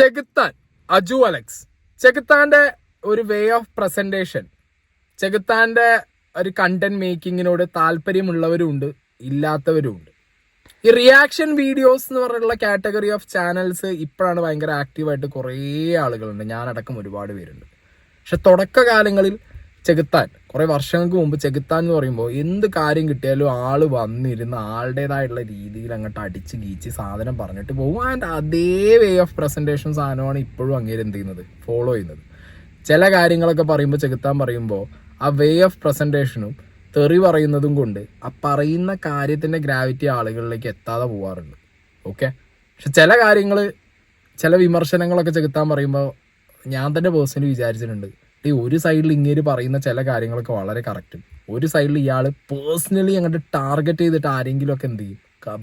ചെകുത്താൻ അജു അലക്സ്. ചെകുത്താന്റെ ഒരു way of presentation ചെകുത്താന്റെ ഒരു കണ്ടന്റ് മേക്കിങ്ങിനോട് താല്പര്യമുള്ളവരുണ്ട് ഇല്ലാത്തവരുണ്ട്. ഈ റിയാക്ഷൻ വീഡിയോസ് എന്ന് പറഞ്ഞിട്ടുള്ള കാറ്റഗറി ഓഫ് ചാനൽസ് ഇപ്പോഴാണ് ഭയങ്കര ആക്റ്റീവായിട്ട് കുറേ ആളുകളുണ്ട്. ഞാനടക്കം ഒരുപാട് പേരുണ്ട്. പക്ഷെ തുടക്കകാലങ്ങളിൽ ചെകുത്താൻ. കുറേ വർഷങ്ങൾക്ക് മുമ്പ് ചെകുത്താൻ എന്ന് പറയുമ്പോൾ എന്ത് കാര്യം കിട്ടിയാലും ആൾ വന്നിരുന്ന ആളുടേതായിട്ടുള്ള രീതിയിൽ അങ്ങോട്ട് അടിച്ച് ഗീച്ച് സാധനം പറഞ്ഞിട്ട് പോകും ആൻഡ് അതേ വേ ഓഫ് പ്രസന്റേഷൻ സാധനമാണ് ഇപ്പോഴും അങ്ങേര് എന്ത് ചെയ്യുന്നത്? ഫോളോ ചെയ്യുന്നത്. ചില കാര്യങ്ങളൊക്കെ പറയുമ്പോൾ ചെകുത്താൻ പറയുമ്പോൾ ആ വേ ഓഫ് പ്രസന്റേഷനും തെറി പറയുന്നതും കൊണ്ട് ആ പറയുന്ന കാര്യത്തിന്റെ ഗ്രാവിറ്റി ആളുകളിലേക്ക് എത്താതെ പോവാറുണ്ട്. ഓക്കെ പക്ഷെ ചില കാര്യങ്ങൾ ചില വിമർശനങ്ങളൊക്കെ ചെകുത്താൻ പറയുമ്പോൾ ഞാൻ തന്നെ പേഴ്സണലി വിചാരിച്ചിട്ടുണ്ട്. ഈ ഒരു സൈഡിൽ ഇങ്ങേര് പറയുന്ന ചില കാര്യങ്ങളൊക്കെ വളരെ കറക്റ്റും ഒരു സൈഡിൽ ഇയാൾ പേഴ്സണലി അങ്ങോട്ട് ടാർഗറ്റ് ചെയ്തിട്ട് ആരെങ്കിലുമൊക്കെ എന്ത് ചെയ്യും?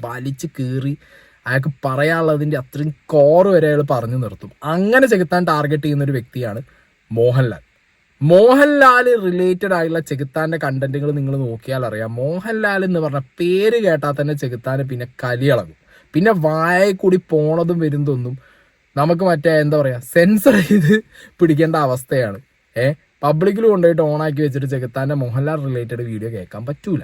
വലിച്ച് കീറി അയാൾക്ക് പറയാനുള്ളതിന്റെ അത്രയും കോർ വരെ അയാൾ പറഞ്ഞു നിർത്തും. അങ്ങനെ ചെകുത്താൻ ടാർഗറ്റ് ചെയ്യുന്ന ഒരു വ്യക്തിയാണ് മോഹൻലാൽ. മോഹൻലാൽ റിലേറ്റഡ് ആയിട്ടുള്ള ചെകുത്താന്റെ കണ്ടന്റുകൾ നിങ്ങൾ നോക്കിയാൽ അറിയാം. മോഹൻലാൽ എന്ന് പറഞ്ഞ പേര് കേട്ടാൽ തന്നെ ചെകുത്താന് പിന്നെ കലിയളകും പിന്നെ വായ കൂടി പോണതും വരുന്നതൊന്നും നമുക്ക് മറ്റേ എന്താ പറയാ സെൻസർ ചെയ്ത് പിടിക്കേണ്ട അവസ്ഥയാണ്. ഏ പബ്ലിക്കിൽ കൊണ്ടുപോയിട്ട് ഓണാക്കി വെച്ചിട്ട് ചെകുത്താന്റെ മോഹൻലാൽ റിലേറ്റഡ് വീഡിയോ കേൾക്കാൻ പറ്റൂല.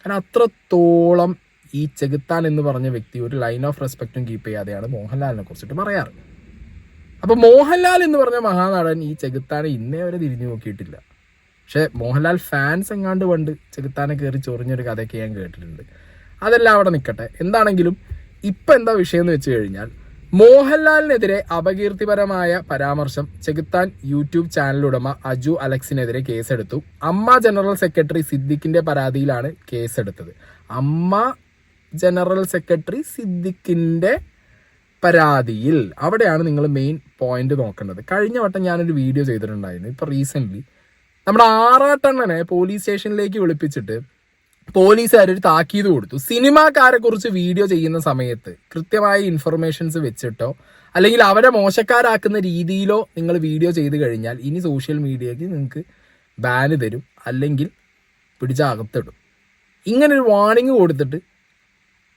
കാരണം അത്രത്തോളം ഈ ചെകുത്താൻ എന്ന് പറഞ്ഞ വ്യക്തി ഒരു ലൈൻ ഓഫ് റെസ്പെക്റ്റും കീപ്പ് ചെയ്യാതെയാണ് മോഹൻലാലിനെ കുറിച്ചിട്ട് പറയാറ്. അപ്പോൾ മോഹൻലാൽ എന്ന് പറഞ്ഞ മഹാനടൻ ഈ ചെകുത്താനെ ഇന്നേ വരെ തിരിഞ്ഞു നോക്കിയിട്ടില്ല. പക്ഷെ മോഹൻലാൽ ഫാൻസ് എങ്ങാണ്ട് പണ്ട് ചെകുത്താനെ കയറി ചൊറിഞ്ഞൊരു കഥയൊക്കെ ഞാൻ കേട്ടിട്ടുണ്ട്. അതെല്ലാം അവിടെ നിൽക്കട്ടെ എന്താണെങ്കിലും ഇപ്പം എന്താ വിഷയം എന്ന് വെച്ച് കഴിഞ്ഞാൽ മോഹൻലാലിനെതിരെ അപകീർത്തിപരമായ പരാമർശം ചെകുത്താൻ യൂട്യൂബ് ചാനൽ ഉടമ അജു അലക്സിനെതിരെ കേസെടുത്തു. അമ്മ ജനറൽ സെക്രട്ടറി സിദ്ദിഖിന്റെ പരാതിയിലാണ് കേസെടുത്തത്. അമ്മ ജനറൽ സെക്രട്ടറി സിദ്ദിഖിന്റെ പരാതിയിൽ അവിടെയാണ് നിങ്ങൾ മെയിൻ പോയിന്റ് നോക്കേണ്ടത്. കഴിഞ്ഞ വട്ടം ഞാനൊരു വീഡിയോ ചെയ്തിട്ടുണ്ടായിരുന്നു. ഇപ്പൊ റീസെന്റ് നമ്മുടെ ആറാട്ടണ്ണനെ പോലീസ് സ്റ്റേഷനിലേക്ക് വിളിപ്പിച്ചിട്ട് പോലീസുകാർ ഒരു താക്കീത് കൊടുത്തു. സിനിമാക്കാരെ കുറിച്ച് വീഡിയോ ചെയ്യുന്ന സമയത്ത് കൃത്യമായ ഇൻഫർമേഷൻസ് വെച്ചിട്ടോ അല്ലെങ്കിൽ അവരെ മോശക്കാരാക്കുന്ന രീതിയിലോ നിങ്ങൾ വീഡിയോ ചെയ്ത് കഴിഞ്ഞാൽ ഇനി സോഷ്യൽ മീഡിയയ്ക്ക് നിങ്ങൾക്ക് ബാന് തരും അല്ലെങ്കിൽ പിടിച്ചകത്തിടും ഇങ്ങനെ ഒരു വാണിംഗ് കൊടുത്തിട്ട്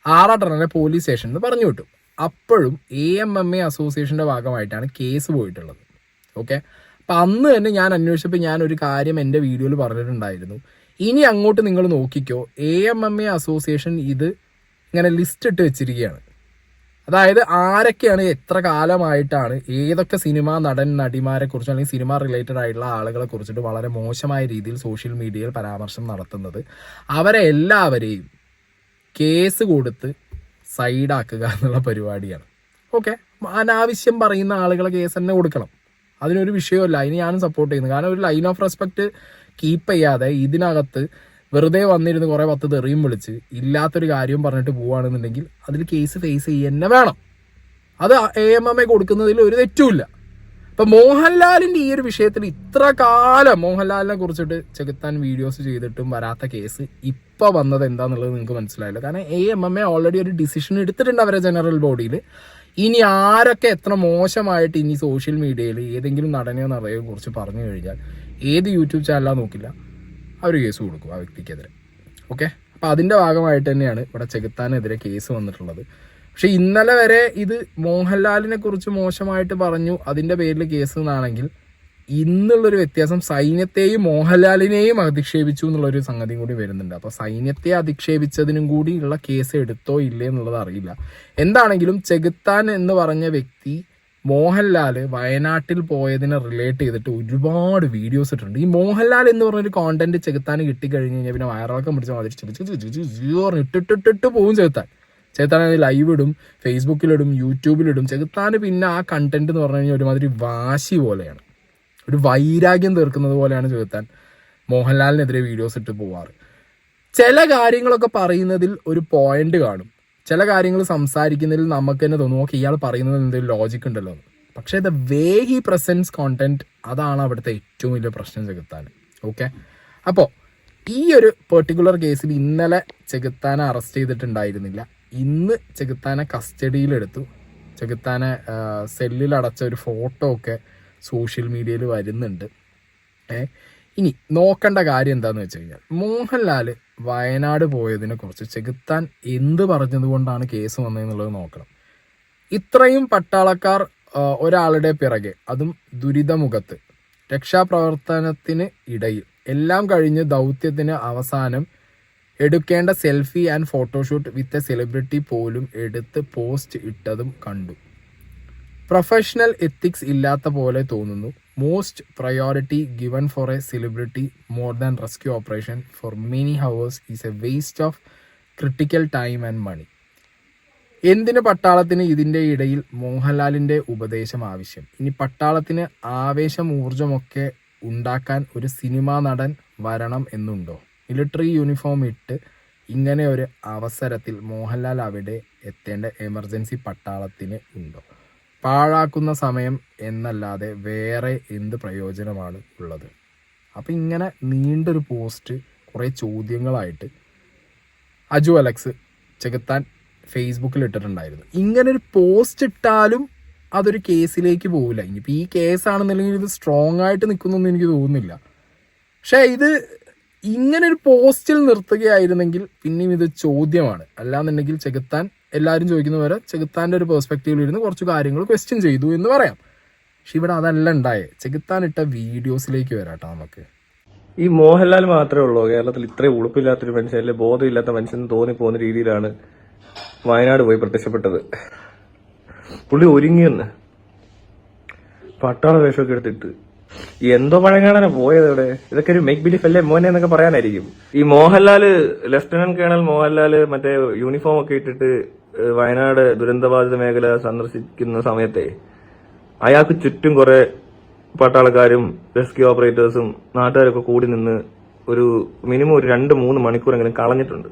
ആറാട്ടറിനെ പോലീസ് സ്റ്റേഷനിൽ നിന്ന് പറഞ്ഞു വിട്ടു. അപ്പോഴും എ എം എം എ അസോസിയേഷന്റെ ഭാഗമായിട്ടാണ് കേസ് പോയിട്ടുള്ളത്. ഓക്കെ അപ്പം അന്ന് തന്നെ ഞാൻ അന്വേഷിച്ചപ്പോൾ ഞാൻ ഒരു കാര്യം എന്റെ വീഡിയോയിൽ പറഞ്ഞിട്ടുണ്ടായിരുന്നു. ഇനി അങ്ങോട്ട് നിങ്ങൾ നോക്കിക്കോ. A M M A association ഇത് ഇങ്ങനെ ലിസ്റ്റ് ഇട്ട് വെച്ചിരിക്കുകയാണ്. അതായത് ആരൊക്കെയാണ് എത്ര കാലമായിട്ടാണ് ഏതൊക്കെ സിനിമ നടൻ നടിമാരെ കുറിച്ചും അല്ലെങ്കിൽ സിനിമ റിലേറ്റഡ് ആയിട്ടുള്ള ആളുകളെ കുറിച്ചിട്ട് വളരെ മോശമായ രീതിയിൽ സോഷ്യൽ മീഡിയയിൽ പരാമർശം നടത്തുന്നത്. അവരെ എല്ലാവരെയും കേസ് കൊടുത്ത് സൈഡാക്കുക എന്നുള്ള പരിപാടിയാണ്. ഓക്കെ അനാവശ്യം പറയുന്ന ആളുകളെ കേസ് തന്നെ കൊടുക്കണം. അതിനൊരു വിഷയമല്ല. അതിന് ഞാനും സപ്പോർട്ട് ചെയ്യുന്നു. കാരണം ഒരു ലൈൻ ഓഫ് റെസ്പെക്ട് കീപ്പ് ചെയ്യാതെ ഇതിനകത്ത് വെറുതെ വന്നിരുന്ന് കുറെ പത്ത് തെറിയും വിളിച്ച് ഇല്ലാത്തൊരു കാര്യം പറഞ്ഞിട്ട് പോവുകയാണെന്നുണ്ടെങ്കിൽ അതിൽ കേസ് ഫേസ് ചെയ്യന്നെ വേണം. അത് എ എം എം എ കൊടുക്കുന്നതിൽ ഒരു തെറ്റുമില്ല. അപ്പൊ മോഹൻലാലിന്റെ ഈ ഒരു വിഷയത്തിൽ ഇത്ര കാലം മോഹൻലാലിനെ കുറിച്ചിട്ട് ചെകുത്താൻ വീഡിയോസ് ചെയ്തിട്ടും വരാത്ത കേസ് ഇപ്പൊ വന്നത് എന്താന്നുള്ളത് നിങ്ങൾക്ക് മനസ്സിലായില്ല. കാരണം A M M A already ഒരു ഡിസിഷൻ എടുത്തിട്ടുണ്ട് അവരെ ജനറൽ ബോഡിയിൽ ഇനി ആരൊക്കെ എത്ര മോശമായിട്ട് ഇനി സോഷ്യൽ മീഡിയയിൽ ഏതെങ്കിലും നടനെയോ നടനെയോ കുറിച്ച് പറഞ്ഞു കഴിഞ്ഞാൽ ഏത് യൂട്യൂബ് ചാനലാ നോക്കില്ല അവർ കേസ് കൊടുക്കും ആ വ്യക്തിക്കെതിരെ. ഓക്കെ? അപ്പൊ അതിന്റെ ഭാഗമായിട്ട് തന്നെയാണ് ഇവിടെ ചെകുത്താനെതിരെ കേസ് വന്നിട്ടുള്ളത്. പക്ഷേ ഇന്നലെ വരെ ഇത് മോഹൻലാലിനെ കുറിച്ച് മോശമായിട്ട് പറഞ്ഞു അതിന്റെ പേരിൽ കേസ് എന്നാണെങ്കിൽ ഇന്നുള്ളൊരു വ്യത്യാസം സൈന്യത്തെയും മോഹൻലാലിനെയും അധിക്ഷേപിച്ചു എന്നുള്ളൊരു സംഗതി കൂടി വരുന്നുണ്ട്. അപ്പൊ സൈന്യത്തെ അധിക്ഷേപിച്ചതിനും കൂടിയുള്ള കേസ് എടുത്തോ ഇല്ലേ എന്നുള്ളത് അറിയില്ല. എന്താണെങ്കിലും ചെകുത്താൻ എന്ന് പറഞ്ഞ വ്യക്തി മോഹൻലാൽ വയനാട്ടിൽ പോയതിനെ റിലേറ്റ് ചെയ്തിട്ട് ഒരുപാട് വീഡിയോസ് ഇട്ടിട്ടുണ്ട്. ഈ മോഹൻലാൽ എന്ന് പറഞ്ഞൊരു കോണ്ടന്റ് ചെകുത്താൻ കിട്ടിക്കഴിഞ്ഞ് കഴിഞ്ഞാൽ പിന്നെ വയറിളക്കം പിടിച്ച മാതിരി ചു- ചെറിയ ഇട്ടിട്ടിട്ട് പോവും ചെകുത്താൻ. ചെകുത്താൻ അത് ലൈവ് ഇടും ഫേസ്ബുക്കിലിടും യൂട്യൂബിലിടും ചെകുത്താൻ പിന്നെ ആ കണ്ടന്റ് എന്ന് പറഞ്ഞു കഴിഞ്ഞാൽ ഒരുമാതിരി വാശി പോലെയാണ്. ഒരു വൈരാഗ്യം തീർക്കുന്നത് പോലെയാണ് ചെകുത്താൻ മോഹൻലാലിനെതിരെ വീഡിയോസ് ഇട്ട് പോവാറ്. ചില കാര്യങ്ങളൊക്കെ പറയുന്നതിൽ ഒരു പോയിന്റ് കാണും. ചില കാര്യങ്ങൾ സംസാരിക്കുന്നതിൽ നമുക്ക് തന്നെ തോന്നും ഓക്കെ ഇയാൾ പറയുന്നതിൽ എന്തെങ്കിലും ലോജിക് ഉണ്ടല്ലോ. പക്ഷേ the way he presents content അതാണ് അവിടുത്തെ ഏറ്റവും വലിയ പ്രശ്നം ചെകുത്താൻ. ഓക്കെ അപ്പോൾ ഈ ഒരു പെർട്ടിക്കുലർ കേസിൽ ഇന്നലെ ചെകുത്താനെ അറസ്റ്റ് ചെയ്തിട്ടുണ്ടായിരുന്നില്ല. ഇന്ന് ചെകുത്താനെ കസ്റ്റഡിയിലെടുത്തു ചെകുത്താനെ സെല്ലിൽ അടച്ച ഒരു ഫോട്ടോ ഒക്കെ സോഷ്യൽ മീഡിയയിൽ വരുന്നുണ്ട്. ഏ? ഇനി നോക്കേണ്ട കാര്യം എന്താണെന്ന് വെച്ച് കഴിഞ്ഞാൽ മോഹൻലാൽ വയനാട് പോയതിനെ കുറിച്ച് ചെകുത്താൻ എന്ത് പറഞ്ഞതുകൊണ്ടാണ് കേസ് വന്നതെന്നുള്ളത് നോക്കണം. ഇത്രയും പട്ടാളക്കാർ ഒരാളുടെ പിറകെ അതും ദുരിതമുഖത്ത് രക്ഷാപ്രവർത്തനത്തിന് ഇടയിൽ എല്ലാം കഴിഞ്ഞ് ദൗത്യത്തിന് അവസാനം എടുക്കേണ്ട selfie and photoshoot with a celebrity പോലും എടുത്ത് പോസ്റ്റ് ഇട്ടതും കണ്ടു. പ്രൊഫഷണൽ എത്തിക്സ് ഇല്ലാത്ത പോലെ തോന്നുന്നു. Most priority given for a celebrity more than rescue operation for many hours is a waste of critical time and money എന്തിന് പട്ടാളത്തിന് ഇതിന്റെ ഇടയിൽ മോഹൻലാലിന്റെ ഉപദേശം ആവശ്യം? ഇനി പട്ടാളത്തിന് ആവേശം ഊർജമൊക്കെ ഉണ്ടാക്കാൻ ഒരു സിനിമാ നടൻ വരണം എന്നുണ്ടോ? മിലിറ്ററി യൂണിഫോം ഇട്ട് ഇങ്ങനെ ഒരു അവസരത്തിൽ മോഹൻലാൽ അവിടെ എത്തേണ്ട എമർജൻസി പട്ടാളത്തിന് ഉണ്ടോ? പാഴാക്കുന്ന സമയം എന്നല്ലാതെ വേറെ എന്ത് പ്രയോജനമാണ് ഉള്ളത്? അപ്പം ഇങ്ങനെ നീണ്ടൊരു പോസ്റ്റ് കുറേ ചോദ്യങ്ങളായിട്ട് അജു അലക്സ് ചെകുത്താൻ ഫേസ്ബുക്കിൽ ഇട്ടിട്ടുണ്ടായിരുന്നു. ഇങ്ങനെ ഒരു പോസ്റ്റ് ഇട്ടാലും അതൊരു കേസിലേക്ക് പോവില്ല. ഇനിയിപ്പോൾ ഈ കേസാണെന്നുണ്ടെങ്കിൽ ഇത് സ്ട്രോങ് ആയിട്ട് നിൽക്കുന്നൊന്നും എനിക്ക് തോന്നുന്നില്ല. പക്ഷേ ഇത് ഇങ്ങനെ ഒരു പോസ്റ്റിൽ നിർത്തുകയായിരുന്നെങ്കിൽ പിന്നെയും ഇത് ചോദ്യമാണ്. അല്ലാന്നുണ്ടെങ്കിൽ ചെകുത്താൻ എല്ലാവരും ചോദിക്കുന്ന പോലെ ചെകുത്താന്റെ ഒരു പെർസ്പെക്റ്റീവിൽ ഇരുന്ന് കുറച്ച് കാര്യങ്ങൾ ക്വസ്റ്റ്യൻ ചെയ്തു എന്ന് പറയാം. പക്ഷെ ഇവിടെ അതല്ല ഉണ്ടായേ. ചെകുത്താൻ ഇട്ട വീഡിയോസിലേക്ക് വരാട്ടോ നമുക്ക്. ഈ മോഹൻലാൽ മാത്രമേ ഉള്ളൂ കേരളത്തിൽ ഇത്രയും ഉളുപ്പില്ലാത്തൊരു മനുഷ്യൻ അല്ലെ ബോധമില്ലാത്ത മനുഷ്യൻ തോന്നി പോകുന്ന രീതിയിലാണ് വയനാട് പോയി പ്രത്യക്ഷപ്പെട്ടത്. പുള്ളി ഒരുങ്ങിയെന്ന് പട്ടാള വേഷമൊക്കെ എടുത്തിട്ട് എന്തോ പഴങ്ങാണാണ് പോയത് ഇവിടെ. ഇതൊക്കെ ഒരു മേക്ക് ബിലീഫ് അല്ലേ മോനെ എന്നൊക്കെ പറയാനായിരിക്കും. ഈ മോഹൻലാൽ ലഫ്റ്റനന്റ് കേണൽ മോഹൻലാൽ മറ്റേ യൂണിഫോം ഒക്കെ ഇട്ടിട്ട് വയനാട് ദുരന്തബാധിത മേഖല സന്ദർശിക്കുന്ന സമയത്തെ അയാൾക്ക് ചുറ്റും കുറെ പട്ടാളക്കാരും റെസ്ക്യൂ ഓപ്പറേറ്റേഴ്സും നാട്ടുകാരൊക്കെ കൂടി നിന്ന് ഒരു മിനിമം ഒരു രണ്ട് മൂന്ന് മണിക്കൂറെങ്കിലും കളഞ്ഞിട്ടുണ്ട്.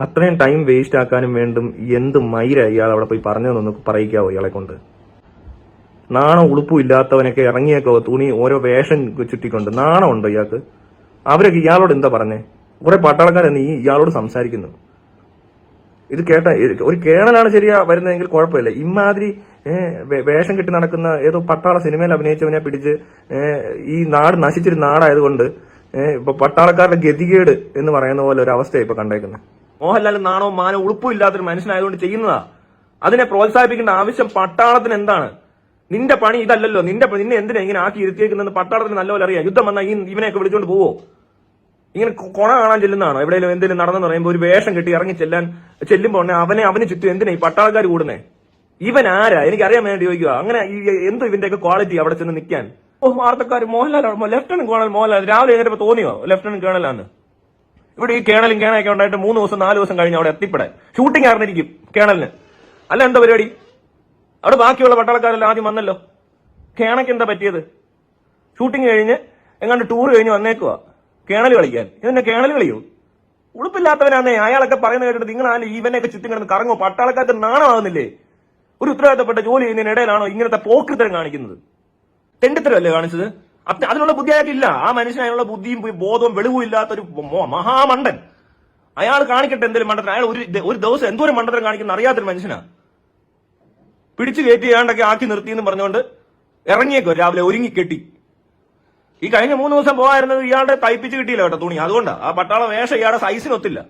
അത്രയും ടൈം വേസ്റ്റ് ആക്കാനും വേണ്ടും എന്ത് മൈര ഇയാൾ അവിടെ പോയി പറഞ്ഞതെന്നൊന്ന് പറയിക്കാവോ ഇയാളെ കൊണ്ട്? നാണം ഉളുപ്പും ഇല്ലാത്തവനൊക്കെ ഇറങ്ങിയൊക്കെ തുണി ഓരോ വേഷം ചുറ്റിക്കൊണ്ട്. നാണമുണ്ടോ ഇയാൾക്ക്? അവരൊക്കെ ഇയാളോട് എന്താ പറഞ്ഞേ? കുറെ പട്ടാളക്കാരെ നീ ഇയാളോട് സംസാരിക്കുന്നു. ഇത് കേട്ട ഒരു കേണലാണ് ശരിയാ വരുന്നതെങ്കിൽ കുഴപ്പമില്ല. ഇമാതിരി വേഷം കെട്ടി നടക്കുന്ന ഏതോ പട്ടാള സിനിമയിൽ അഭിനയിച്ചവനെ പിടിച്ച് ഈ നാട് നശിച്ചൊരു നാടായതുകൊണ്ട് ഇപ്പൊ പട്ടാളക്കാരുടെ ഗതികേട് എന്ന് പറയുന്ന പോലെ ഒരു അവസ്ഥയാണ് ഇപ്പൊ കണ്ടേക്കുന്നത് മോഹൻലാൽ നാണവും മാനവും ഉളുപ്പും ഇല്ലാത്തൊരു മനുഷ്യനായതുകൊണ്ട് ചെയ്യുന്നതാ. അതിനെ പ്രോത്സാഹിപ്പിക്കേണ്ട ആവശ്യം പട്ടാളത്തിന് എന്താണ്? നിന്റെ പണി ഇതല്ലല്ലോ. നിന്റെ നിന്നെ എന്തിനാ ഇങ്ങനെ ആക്കി ഇരുത്തിയേക്കുന്നത് പട്ടാളത്തിന് നല്ലപോലെ അറിയാം. യുദ്ധം വന്നാൽ ഈ ഇവനെയൊക്കെ വിളിച്ചുകൊണ്ട് പോവോ? ഇങ്ങനെ കൊണ കാണാൻ ചെല്ലുന്നതാണോ? എവിടെയെങ്കിലും എന്തെങ്കിലും നടന്നെന്ന് പറയുമ്പോൾ ഒരു വേഷം കെട്ടി ഇറങ്ങി ചെല്ലാൻ ചെല്ലുമ്പോൾ അവനെ അവന് ചുറ്റും എന്തിനാ ഈ പട്ടാളക്കാർ കൂടുന്നേ? ഇവൻ ആരാ? എനിക്ക് അറിയാൻ വേണ്ടി ചോദിക്കുക അങ്ങനെ എന്ത് ഇവന്റെയൊക്കെ ക്വാളിറ്റി അവിടെ ചെന്ന് നിൽക്കാൻ? ഓ വാർത്തക്കാർ മോഹൻലാലാണ് ലെഫ്റ്റനന്റ് കേണൽ മോഹൻലാൽ. രാവിലെ എഴുന്നേറ്റപ്പോ തോന്നിയോ? ലെഫ്റ്റനന്റ് കേണലാന്ന് ഇവിടെ ഈ കേണലും കേണയൊക്കെ ഉണ്ടായിട്ട് മൂന്ന് ദിവസം നാല് ദിവസം കഴിഞ്ഞ് അവിടെ എത്തിപ്പെടാൻ. ഷൂട്ടിംഗ് ആയിരുന്നിരിക്കും കേണലിന്. അല്ല എന്താ പരിപാടി? അവിടെ ബാക്കിയുള്ള പട്ടാളക്കാരെല്ലാം ആദ്യം വന്നല്ലോ. കേണയ്ക്ക് എന്താ പറ്റിയത്? ഷൂട്ടിംഗ് കഴിഞ്ഞ് എങ്ങാണ്ട് ടൂർ കഴിഞ്ഞ് വന്നേക്കുവാ. കേണൽ കളിക്കാൻ. ഇതെന്നെ കേണൽ കളിയോ? ഉളുപ്പില്ലാത്തവനാന്നേ. അയാളൊക്കെ പറയുന്ന കേട്ടിട്ട് നിങ്ങൾ ആരും ഈവനെയൊക്കെ ചുറ്റും കിടന്ന് കറങ്ങോ പട്ടാളക്കാർക്ക് നാണമാകുന്നില്ലേ ഒരു ഉത്തരവാദിത്തപ്പെട്ട ജോലി ചെയ്യുന്നതിന് ഇടയിലാണോ ഇങ്ങനത്തെ പോക്കൃത്തരം കാണിക്കുന്നത്? തെണ്ടിത്തരമല്ലേ കാണിച്ചത്? അതിനുള്ള ബുദ്ധി അയാൾക്കില്ല. ആ മനുഷ്യന് അതിനുള്ള ബുദ്ധിയും ബോധവും വെളിവും ഇല്ലാത്തൊരു മഹാമണ്ഡൻ മഹാമണ്ടൻ. അയാൾ കാണിക്കട്ടെ എന്തെങ്കിലും മണ്ടത്തരം. അയാൾ ഒരു ഒരു ദിവസം എന്തോരം മണ്ടത്തരം കാണിക്കുന്ന അറിയാത്തൊരു മനുഷ്യനാ. പിടിച്ചു കയറ്റി ഏണ്ടൊക്കെ ആക്കി നിർത്തി എന്ന് പറഞ്ഞുകൊണ്ട് ഇറങ്ങിയേക്കോ രാവിലെ ഒരുങ്ങി കെട്ടി. ഈ കഴിഞ്ഞ മൂന്ന് ദിവസം പോകായിരുന്നത് ഇയാളുടെ തയ്പ്പിച്ച് കിട്ടിയില്ല കേട്ടോ തുണി. അതുകൊണ്ടാ. ആ പട്ടാള വേഷം ഇയാളുടെ സൈസിനൊത്തില്ല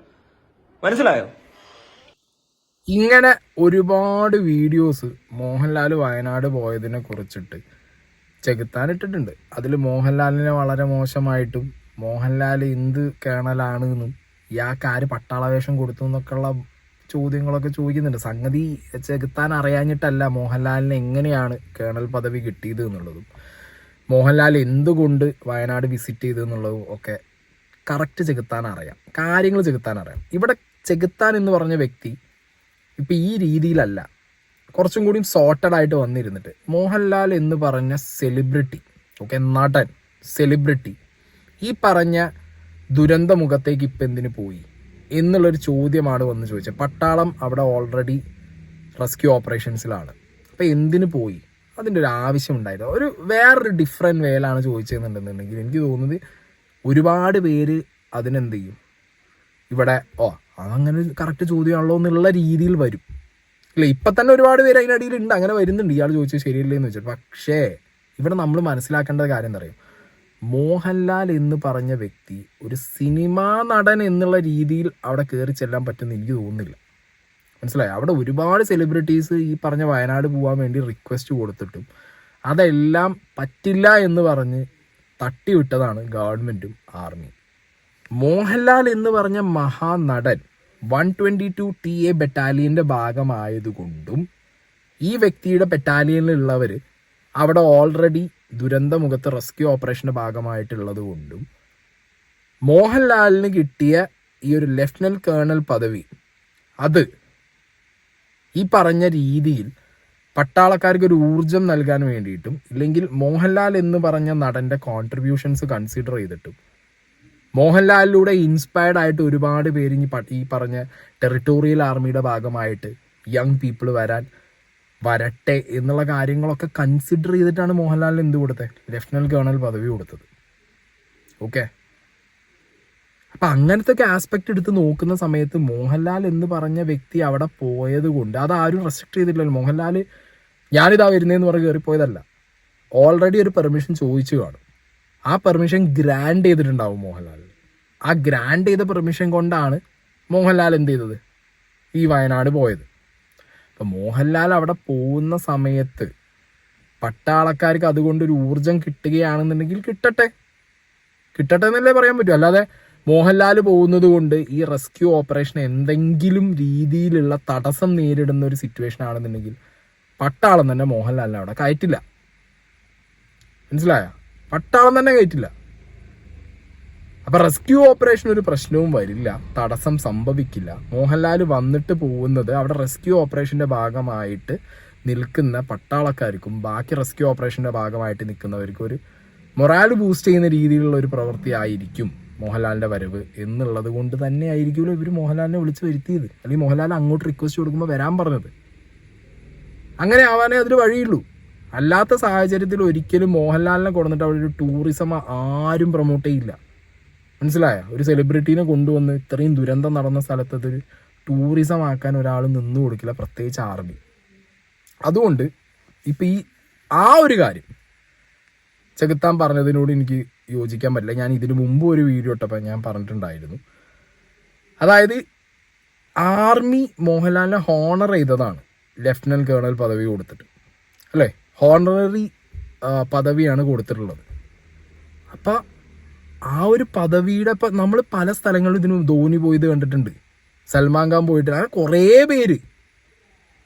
മനസ്സിലായോ? ഇങ്ങനെ ഒരുപാട് വീഡിയോസ് മോഹൻലാൽ വയനാട് പോയതിനെ കുറിച്ചിട്ട് ചെകുത്താനിട്ടിട്ടുണ്ട് അതിൽ മോഹൻലാലിനെ വളരെ മോശമായിട്ടും മോഹൻലാൽ എന്ത് കേണലാണ് എന്നും ഇയാൾക്ക് ആര് പട്ടാളവേഷം കൊടുത്തു എന്നൊക്കെയുള്ള ചോദ്യങ്ങളൊക്കെ ചോദിക്കുന്നുണ്ട്. സംഗതി ചെകുത്താൻ അറിയാഞ്ഞിട്ടല്ല മോഹൻലാലിന് എങ്ങനെയാണ് കേണൽ പദവി കിട്ടിയത് എന്നുള്ളതും മോഹൻലാൽ എന്തുകൊണ്ട് വയനാട് വിസിറ്റ് ചെയ്തു എന്നുള്ളതും ഒക്കെ കറക്റ്റ് ചെകുത്താൻ അറിയാം. കാര്യങ്ങൾ ചെകുത്താൻ അറിയാം. ഇവിടെ ചെകുത്താൻ എന്ന് പറഞ്ഞ വ്യക്തി ഇപ്പം ഈ രീതിയിലല്ല കുറച്ചും കൂടി സോർട്ടഡ് ആയിട്ട് വന്നിരുന്നിട്ട് മോഹൻലാൽ എന്ന് പറഞ്ഞ സെലിബ്രിറ്റി ഓക്കെ നടൻ സെലിബ്രിറ്റി ഈ പറഞ്ഞ ദുരന്ത മുഖത്തേക്ക് ഇപ്പം എന്തിനു പോയി? എന്നുള്ളൊരു ചോദ്യമാണ് വന്ന് ചോദിച്ചത്. പട്ടാളം അവിടെ ഓൾറെഡി റെസ്ക്യൂ ഓപ്പറേഷൻസിലാണ് അപ്പോൾ എന്തിനു പോയി? അതിന്റെ ഒരു ആവശ്യം ഉണ്ടായിരുന്നു ഒരു വേറൊരു ഡിഫറെന്റ് വേലാണ് ചോദിച്ചതെന്നുണ്ടെന്നുണ്ടെങ്കിൽ എനിക്ക് തോന്നുന്നത് ഒരുപാട് പേര് അതിനെന്ത് ചെയ്യും? ഇവിടെ ഓ അങ്ങനെ കറക്റ്റ് ചോദ്യമാണല്ലോ എന്നുള്ള രീതിയിൽ വരും. ഇല്ല ഇപ്പം തന്നെ ഒരുപാട് പേര് അതിനടിയിൽ ഉണ്ട് അങ്ങനെ വരുന്നുണ്ട്. ഇയാൾ ചോദിച്ചത് ശരിയല്ലേ എന്ന് വെച്ചിട്ട് പക്ഷേ ഇവിടെ നമ്മൾ മനസ്സിലാക്കേണ്ട കാര്യം എന്താ പറയുക മോഹൻലാൽ എന്ന് പറഞ്ഞ വ്യക്തി ഒരു സിനിമാ നടൻ എന്നുള്ള രീതിയിൽ അവിടെ കയറി ചെല്ലാൻ പറ്റുമെന്ന് എനിക്ക് തോന്നുന്നില്ല. മനസ്സിലായി? അവിടെ ഒരുപാട് സെലിബ്രിറ്റീസ് ഈ പറഞ്ഞ വയനാട് പോകാൻ വേണ്ടി റിക്വസ്റ്റ് കൊടുത്തിട്ടും അതെല്ലാം പറ്റില്ല എന്ന് പറഞ്ഞ് തട്ടിവിട്ടതാണ് ഗവൺമെന്റും ആർമിയും മോഹൻലാൽ എന്ന് പറഞ്ഞ മഹാനടൻ one twenty two T A ബറ്റാലിയന്റെ ഭാഗമായതുകൊണ്ടും ഈ വ്യക്തിയുടെ ബറ്റാലിയനിലുള്ളവർ അവിടെ ഓൾറെഡി ദുരന്തമുഖത്ത് റെസ്ക്യൂ ഓപ്പറേഷന്റെ ഭാഗമായിട്ടുള്ളത് കൊണ്ടും മോഹൻലാലിന് കിട്ടിയ ഈ ഒരു ലെഫ്റ്റനന്റ് കേണൽ പദവി അത് ഈ പറഞ്ഞ രീതിയിൽ പട്ടാളക്കാർക്ക് ഒരു ഊർജം നൽകാൻ വേണ്ടിയിട്ടും ഇല്ലെങ്കിൽ മോഹൻലാൽ എന്ന് പറഞ്ഞ നടന്റെ കോൺട്രിബ്യൂഷൻസ് കൺസിഡർ ചെയ്തിട്ടും മോഹൻലാലിലൂടെ ഇൻസ്പയർഡ് ആയിട്ട് ഒരുപാട് പേര് ഈ പറഞ്ഞ ടെറിട്ടോറിയൽ ആർമിയുടെ ഭാഗമായിട്ട് യങ് പീപ്പിൾ വരാൻ വരട്ടെ എന്നുള്ള കാര്യങ്ങളൊക്കെ കൺസിഡർ ചെയ്തിട്ടാണ് മോഹൻലാലിന് എന്ത് കൊടുത്തത് ലഫ്റ്റനന്റ് കേണൽ പദവി കൊടുത്തത്. ഓക്കെ അപ്പൊ അങ്ങനത്തെ ഒക്കെ ആസ്പെക്ട് എടുത്ത് നോക്കുന്ന സമയത്ത് മോഹൻലാൽ എന്ന് പറഞ്ഞ വ്യക്തി അവിടെ പോയത് കൊണ്ട് അത് ആരും റെസ്ട്രിക്ട് ചെയ്തിട്ടില്ലല്ലോ മോഹൻലാൽ ഞാനിതാ വരുന്നതെന്ന് പറഞ്ഞ് കയറിപ്പോയതല്ല ഓൾറെഡി ഒരു പെർമിഷൻ ചോദിച്ചു കാണും. ആ പെർമിഷൻ ഗ്രാൻഡ് ചെയ്തിട്ടുണ്ടാവും മോഹൻലാൽ ആ ഗ്രാൻഡ് ചെയ്ത പെർമിഷൻ കൊണ്ടാണ് മോഹൻലാൽ എന്ത് ചെയ്തത്? ഈ വയനാട് പോയത്. അപ്പം മോഹൻലാൽ അവിടെ പോകുന്ന സമയത്ത് പട്ടാളക്കാർക്ക് അതുകൊണ്ട് ഒരു ഊർജം കിട്ടുകയാണെന്നുണ്ടെങ്കിൽ കിട്ടട്ടെ. കിട്ടട്ടെ എന്നല്ലേ പറയാൻ പറ്റൂ. അല്ലാതെ മോഹൻലാൽ പോകുന്നത് കൊണ്ട് ഈ റെസ്ക്യൂ ഓപ്പറേഷൻ എന്തെങ്കിലും രീതിയിലുള്ള തടസ്സം നേരിടുന്ന ഒരു സിറ്റുവേഷൻ ആണെന്നുണ്ടെങ്കിൽ പട്ടാളം തന്നെ മോഹൻലാലിനെ അവിടെ കയറ്റില്ല. മനസ്സിലായ? പട്ടാളം തന്നെ കയറ്റില്ല. അപ്പൊ റെസ്ക്യൂ ഓപ്പറേഷൻ ഒരു പ്രശ്നവും വരില്ല. തടസ്സം സംഭവിക്കില്ല. മോഹൻലാൽ വന്നിട്ട് പോകുന്നത് അവിടെ റെസ്ക്യൂ ഓപ്പറേഷന്റെ ഭാഗമായിട്ട് നിൽക്കുന്ന പട്ടാളക്കാർക്കും ബാക്കി റെസ്ക്യൂ ഓപ്പറേഷന്റെ ഭാഗമായിട്ട് നിൽക്കുന്നവർക്കും ഒരു മൊറാൽ ബൂസ്റ്റ് ചെയ്യുന്ന രീതിയിലുള്ള ഒരു പ്രവൃത്തി ആയിരിക്കും മോഹൻലാലിന്റെ വരവ് എന്നുള്ളത് കൊണ്ട് തന്നെ ആയിരിക്കുമല്ലോ ഇവർ മോഹൻലാലിനെ വിളിച്ച് വരുത്തിയത്. അല്ലെങ്കിൽ മോഹൻലാൽ അങ്ങോട്ട് റിക്വസ്റ്റ് കൊടുക്കുമ്പോൾ വരാൻ പറഞ്ഞത്. അങ്ങനെ ആവാനേ അതിന് വഴിയുള്ളൂ. അല്ലാത്ത സാഹചര്യത്തിൽ ഒരിക്കലും മോഹൻലാലിനെ കൊടുത്തിട്ട് അവിടെ ഒരു ടൂറിസം ആരും പ്രൊമോട്ട് ചെയ്യില്ല. മനസ്സിലായ? ഒരു സെലിബ്രിറ്റീനെ കൊണ്ടുവന്ന് ഇത്രയും ദുരന്തം നടന്ന സ്ഥലത്ത് അതൊരു ടൂറിസം ആക്കാൻ ഒരാൾ നിന്നു കൊടുക്കില്ല പ്രത്യേകിച്ച് ആർമി അതുകൊണ്ട് ഇപ്പം ഈ ആ ഒരു കാര്യം ചെകുത്താൻ പറഞ്ഞതിനോട് എനിക്ക് യോജിക്കാൻ പറ്റില്ല. ഞാൻ ഇതിനു മുമ്പ് ഒരു വീഡിയോ ഇട്ടപ്പോൾ ഞാൻ പറഞ്ഞിട്ടുണ്ടായിരുന്നു. അതായത് ആർമി മോഹൻലാലിനെ ഹോണർ ചെയ്തതാണ് ലെഫ്റ്റനന്റ് കേണൽ പദവി കൊടുത്തിട്ട്. അല്ലേ? ഹോണററി പദവിയാണ് കൊടുത്തിട്ടുള്ളത്. അപ്പം ആ ഒരു പദവിയുടെ നമ്മൾ പല സ്ഥലങ്ങളിലും ഇതിന് ധോനി പോയത് കണ്ടിട്ടുണ്ട്. സൽമാൻ ഖാൻ പോയിട്ട് അങ്ങനെ കുറേ പേര്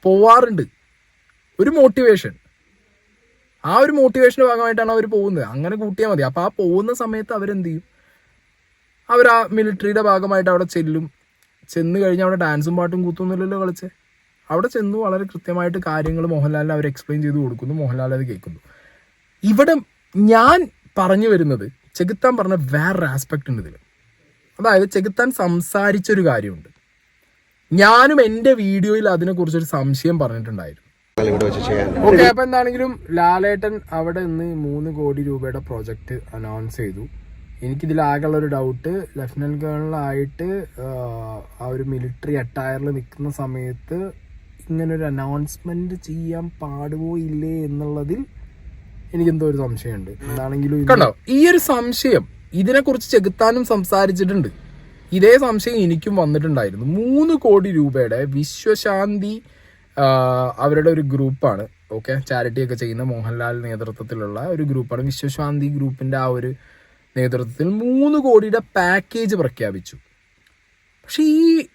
പോവാറുണ്ട്. ഒരു മോട്ടിവേഷൻ ആ ഒരു മോട്ടിവേഷന്റെ ഭാഗമായിട്ടാണ് അവർ പോകുന്നത്. അങ്ങനെ കൂട്ടിയാൽ മതി. അപ്പോൾ ആ പോകുന്ന സമയത്ത് അവരെന്ത് ചെയ്യും അവർ ആ മിലിറ്ററിയുടെ ഭാഗമായിട്ട് അവിടെ ചെല്ലും. ചെന്ന് കഴിഞ്ഞാൽ അവിടെ ഡാൻസും പാട്ടും കൂത്തൊന്നുമില്ലല്ലോ കളിച്ച്. അവിടെ ചെന്ന് വളരെ കൃത്യമായിട്ട് കാര്യങ്ങൾ മോഹൻലാലിന് അവർ എക്സ്പ്ലെയിൻ ചെയ്ത് കൊടുക്കുന്നു. മോഹൻലാൽ അത് കേൾക്കുന്നു. ഇവിടെ ഞാൻ പറഞ്ഞു വരുന്നത് ചെകുത്താൻ പറഞ്ഞ വേറൊരു ആസ്പെക്ട് ഉണ്ട് ഇതിൽ അതായത് ചെകുത്താൻ സംസാരിച്ചൊരു കാര്യമുണ്ട്. ഞാനും എന്റെ വീഡിയോയിൽ അതിനെക്കുറിച്ചൊരു സംശയം പറഞ്ഞിട്ടുണ്ടായിരുന്നു. ഓക്കെ അപ്പൊ എന്താണെങ്കിലും ലാലേട്ടൻ അവിടെ നിന്ന് മൂന്ന് കോടി രൂപയുടെ പ്രോജക്റ്റ് അനൗൺസ് ചെയ്തു. എനിക്കിതിൽ ആകെയുള്ള ഒരു ഡൗട്ട് ലഫ്റ്റനന്റ് കേണലായിട്ട് ആ ഒരു മിലിറ്ററി അട്ടയറിൽ നിൽക്കുന്ന സമയത്ത് ഇങ്ങനൊരു അനൗൺസ്മെന്റ് ചെയ്യാൻ പാടുവോ ഇല്ലേ എന്നുള്ളതിൽ എനിക്കെന്തോ ഒരു സംശയമുണ്ട്. എന്താണെങ്കിലും കണ്ടോ? ഈ ഒരു സംശയം ഇതിനെക്കുറിച്ച് ചെകുത്താനും സംസാരിച്ചിട്ടുണ്ട്. ഇതേ സംശയം എനിക്കും വന്നിട്ടുണ്ടായിരുന്നു. മൂന്ന് കോടി രൂപയുടെ വിശ്വശാന്തി അവരുടെ ഒരു ഗ്രൂപ്പാണ്. ഓക്കെ? ചാരിറ്റി ഒക്കെ ചെയ്യുന്ന മോഹൻലാൽ നേതൃത്വത്തിലുള്ള ഒരു ഗ്രൂപ്പാണ്. വിശ്വശാന്തി ഗ്രൂപ്പിന്റെ ആ ഒരു നേതൃത്വത്തിൽ മൂന്ന് കോടിയുടെ പാക്കേജ് പ്രഖ്യാപിച്ചു. പക്ഷെ ഈ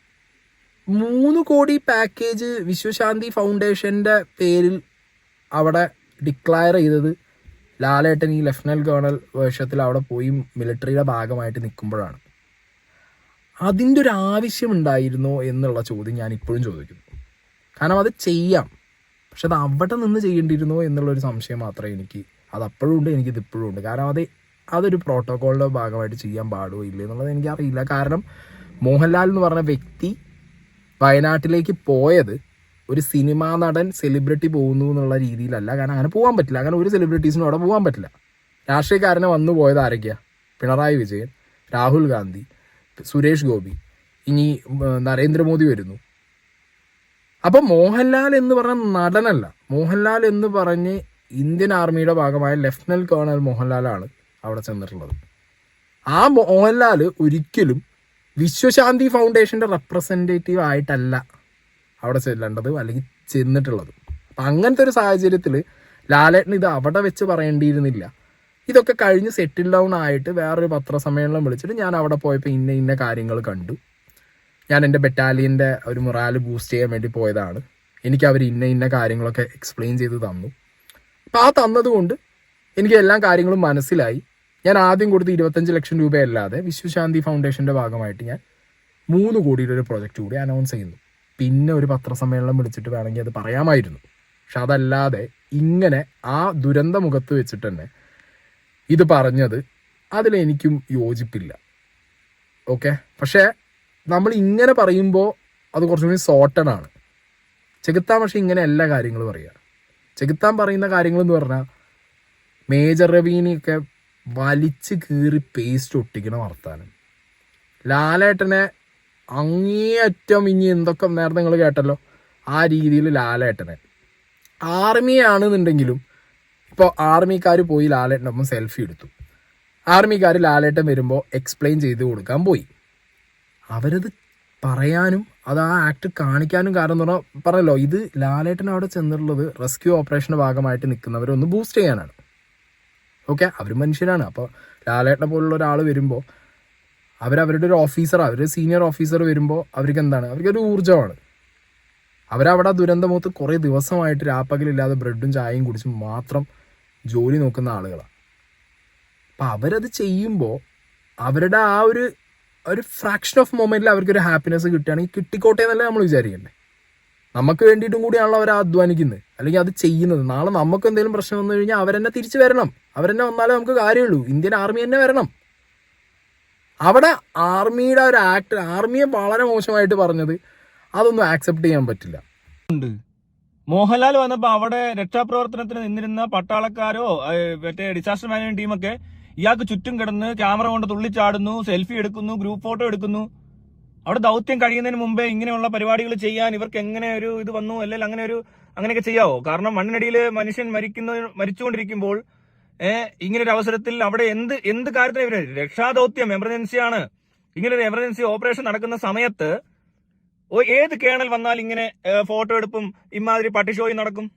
മൂന്ന് കോടി പാക്കേജ് വിശ്വശാന്തി ഫൗണ്ടേഷന്റെ പേരിൽ അവിടെ ഡിക്ലയർ ചെയ്തത് ലാലേട്ടൻ ഈ ലഫ്റ്റനന്റ് കേണൽ വേഷത്തിൽ അവിടെ പോയി മിലിറ്ററിയുടെ ഭാഗമായിട്ട് നിൽക്കുമ്പോഴാണ്. അതിന്റെ ഒരു ആവശ്യമുണ്ടായിരുന്നോ എന്നുള്ള ചോദ്യം ഞാൻ ഇപ്പോഴും ചോദിക്കുന്നു. കാരണം അത് ചെയ്യാം. പക്ഷെ അത് അവിടെ നിന്ന് ചെയ്യേണ്ടിയിരുന്നോ എന്നുള്ളൊരു സംശയം മാത്രമേ എനിക്ക് അത് അപ്പോഴും ഉണ്ട് എനിക്കിത് ഇപ്പോഴും ഉണ്ട്. കാരണം അത് അതൊരു പ്രോട്ടോക്കോളിന്റെ ഭാഗമായിട്ട് ചെയ്യാൻ പാടുമോ ഇല്ല എന്നുള്ളത് എനിക്കറിയില്ല. കാരണം മോഹൻലാൽ എന്ന് പറഞ്ഞ വ്യക്തി വയനാട്ടിലേക്ക് പോയത് ഒരു സിനിമാ നടൻ സെലിബ്രിറ്റി പോകുന്നു എന്നുള്ള രീതിയിലല്ല. കാരണം അങ്ങനെ പോകാൻ പറ്റില്ല. അങ്ങനെ ഒരു സെലിബ്രിറ്റീസിനും അവിടെ പോകാൻ പറ്റില്ല. രാഷ്ട്രീയക്കാരനെ വന്നു പോയത് ആരൊക്കെയാ? പിണറായി വിജയൻ രാഹുൽ ഗാന്ധി സുരേഷ് ഗോപി. ഇനി നരേന്ദ്രമോദി വരുന്നു. അപ്പൊ മോഹൻലാൽ എന്ന് പറഞ്ഞ നടനല്ല. മോഹൻലാൽ എന്ന് പറഞ്ഞ് ഇന്ത്യൻ ആർമിയുടെ ഭാഗമായ ലഫ്റ്റനന്റ് കേണൽ മോഹൻലാലാണ് അവിടെ ചെന്നിട്ടുള്ളത്. ആ മോഹൻലാൽ ഒരിക്കലും വിശ്വശാന്തി ഫൗണ്ടേഷന്റെ റെപ്രസെന്റേറ്റീവ് ആയിട്ടല്ല. അവിടെ ചെല്ലേണ്ടത് അല്ലെങ്കിൽ ചെന്നിട്ടുള്ളത്. അപ്പം അങ്ങനത്തെ ഒരു സാഹചര്യത്തിൽ ലാലേട്ടൻ ഇത് അവിടെ വെച്ച് പറയേണ്ടിയിരുന്നില്ല. ഇതൊക്കെ കഴിഞ്ഞ് സെറ്റിൽ ഡൗൺ ആയിട്ട് വേറൊരു പത്രസമ്മേളനം വിളിച്ചിട്ട് ഞാൻ അവിടെ പോയപ്പോൾ ഇന്ന ഇന്ന കാര്യങ്ങൾ കണ്ടു. ഞാൻ എന്റെ ബറ്റാലിയന്റെ ഒരു മൊറാൽ ബൂസ്റ്റ് ചെയ്യാൻ വേണ്ടി പോയതാണ്. എനിക്ക് അവർ ഇന്ന ഇന്ന കാര്യങ്ങളൊക്കെ എക്സ്പ്ലെയിൻ ചെയ്ത് തന്നു. അപ്പം ആ തന്നതുകൊണ്ട് എനിക്ക് എല്ലാ കാര്യങ്ങളും മനസ്സിലായി. ഞാൻ ആദ്യം കൊടുത്ത ഇരുപത്തഞ്ച് ലക്ഷം രൂപയല്ലാതെ വിശ്വശാന്തി ഫൗണ്ടേഷന്റെ ഭാഗമായിട്ട് ഞാൻ മൂന്ന് കോടിയുടെ ഒരു പ്രൊജക്റ്റ് കൂടി അനൗൺസ് ചെയ്യുന്നു. പിന്നെ ഒരു പത്രസമ്മേളനം വിളിച്ചിട്ട് വേണമെങ്കിൽ അത് പറയാമായിരുന്നു. പക്ഷെ അതല്ലാതെ ഇങ്ങനെ ആ ദുരന്ത മുഖത്ത് വെച്ചിട്ട് തന്നെ ഇത് പറഞ്ഞത് അതിലെനിക്കും യോജിപ്പില്ല. ഓക്കെ? പക്ഷേ നമ്മൾ ഇങ്ങനെ പറയുമ്പോൾ അത് കുറച്ചും കൂടി സോർട്ടഡ് ആണ്. ചെകുത്താൻ പക്ഷേ ഇങ്ങനെ എല്ലാ കാര്യങ്ങളും പറയുക ചെകുത്താൻ പറയുന്ന കാര്യങ്ങളെന്ന് പറഞ്ഞാൽ മേജർ രവീനെയൊക്കെ വലിച്ചു കീറി പേസ്റ്റ് ഒട്ടിക്കണ വർത്താനം. ലാലേട്ടനെ അങ്ങേയറ്റം ഇനി എന്തൊക്കെ നേരത്തെ നിങ്ങൾ കേട്ടല്ലോ? ആ രീതിയിൽ ലാലേട്ടനെ. ആർമിയാണെന്നുണ്ടെങ്കിലും ഇപ്പോൾ ആർമിക്കാർ പോയി ലാലേട്ടനൊപ്പം സെൽഫി എടുത്തു. ആർമിക്കാർ ലാലേട്ടൻ വരുമ്പോൾ എക്സ്പ്ലെയിൻ ചെയ്ത് കൊടുക്കാൻ പോയി. അവരത് പറയാനും അത് ആ ആക്ട് കാണിക്കാനും കാരണം എന്ന് പറഞ്ഞാൽ പറഞ്ഞല്ലോ ഇത് ലാലേട്ടൻ അവിടെ ചെന്നിട്ടുള്ളത് റെസ്ക്യൂ ഓപ്പറേഷന്റെ ഭാഗമായിട്ട് നിൽക്കുന്നവരെ ഒന്ന് ബൂസ്റ്റ് ചെയ്യാനാണ്. ഓക്കെ അവർ മനുഷ്യരാണ്. അപ്പോൾ ലാലേട്ടനെ പോലുള്ള ഒരാൾ വരുമ്പോൾ അവരവരുടെ ഒരു ഓഫീസർ അവർ സീനിയർ ഓഫീസർ വരുമ്പോൾ അവർക്ക് എന്താണ് അവർക്കൊരു ഊർജമാണ്. അവരവിടെ ദുരന്തമുഖത്ത് കുറേ ദിവസമായിട്ട് രാപ്പകലില്ലാതെ ബ്രെഡും ചായയും കുടിച്ച് മാത്രം ജോലി നോക്കുന്ന ആളുകളാണ് അപ്പം അവരത് ചെയ്യുമ്പോൾ അവരുടെ ആ ഒരു ഒരു ഫ്രാക്ഷൻ ഓഫ് മൊമെന്റിൽ അവർക്കൊരു ഹാപ്പിനെസ് കിട്ടുകയാണെങ്കിൽ കിട്ടിക്കോട്ടെ എന്നല്ലേ നമ്മൾ വിചാരിക്കണ്ടേ? നമുക്ക് വേണ്ടിയിട്ടും കൂടിയാണല്ലോ അവർ അധ്വാനിക്കുന്നത്. അല്ലെങ്കിൽ അത് ചെയ്യുന്നത്. നാളെ നമുക്ക് എന്തെങ്കിലും പ്രശ്നം വന്നു കഴിഞ്ഞാൽ അവരെന്നെ തിരിച്ചു വരണം. അവരെന്നെ വന്നാലേ നമുക്ക് കാര്യമുള്ളൂ. ഇന്ത്യൻ ആർമി തന്നെ വരണം. അവിടെ ആർമിയുടെ ഒരു ആക്ട് ആർമിയെ വളരെ മോശമായിട്ട് പറഞ്ഞത് അതൊന്നും ആക്സെപ്റ്റ് ചെയ്യാൻ പറ്റില്ല. മോഹൻലാൽ വന്നപ്പോ അവിടെ രക്ഷാപ്രവർത്തനത്തിന് നിന്നിരുന്ന പട്ടാളക്കാരോ മറ്റേ ഡിസാസ്റ്റർ മാനേജ്മെന്റ് ടീമൊക്കെ ഇയാൾക്ക് ചുറ്റും കിടന്ന് ക്യാമറ കൊണ്ട് തുള്ളിച്ചാടുന്നു സെൽഫി എടുക്കുന്നു ഗ്രൂപ്പ് ഫോട്ടോ എടുക്കുന്നു. അവിടെ ദൗത്യം കഴിയുന്നതിന് മുമ്പേ ഇങ്ങനെയുള്ള പരിപാടികൾ ചെയ്യാൻ ഇവർക്ക് എങ്ങനെ ഒരു ഇത് വന്നു? അല്ലെങ്കിൽ അങ്ങനെ ഒരു അങ്ങനെയൊക്കെ ചെയ്യാവോ? കാരണം മണ്ണിനടിയിൽ മനുഷ്യൻ മരിക്കുന്ന മരിച്ചുകൊണ്ടിരിക്കുമ്പോൾ ഇങ്ങനൊരു അവസരത്തിൽ അവിടെ എന്ത് എന്ത് കാര്യത്തിന് ഇവർ രക്ഷാദൗത്യം എമർജൻസിയാണ് ഇങ്ങനൊരു എമർജൻസി ഓപ്പറേഷൻ നടക്കുന്ന സമയത്ത് ഏത് കേണൽ വന്നാൽ ഇങ്ങനെ ഫോട്ടോ എടുപ്പും ഇമാതിരി പട്ടിഷോയും നടക്കും?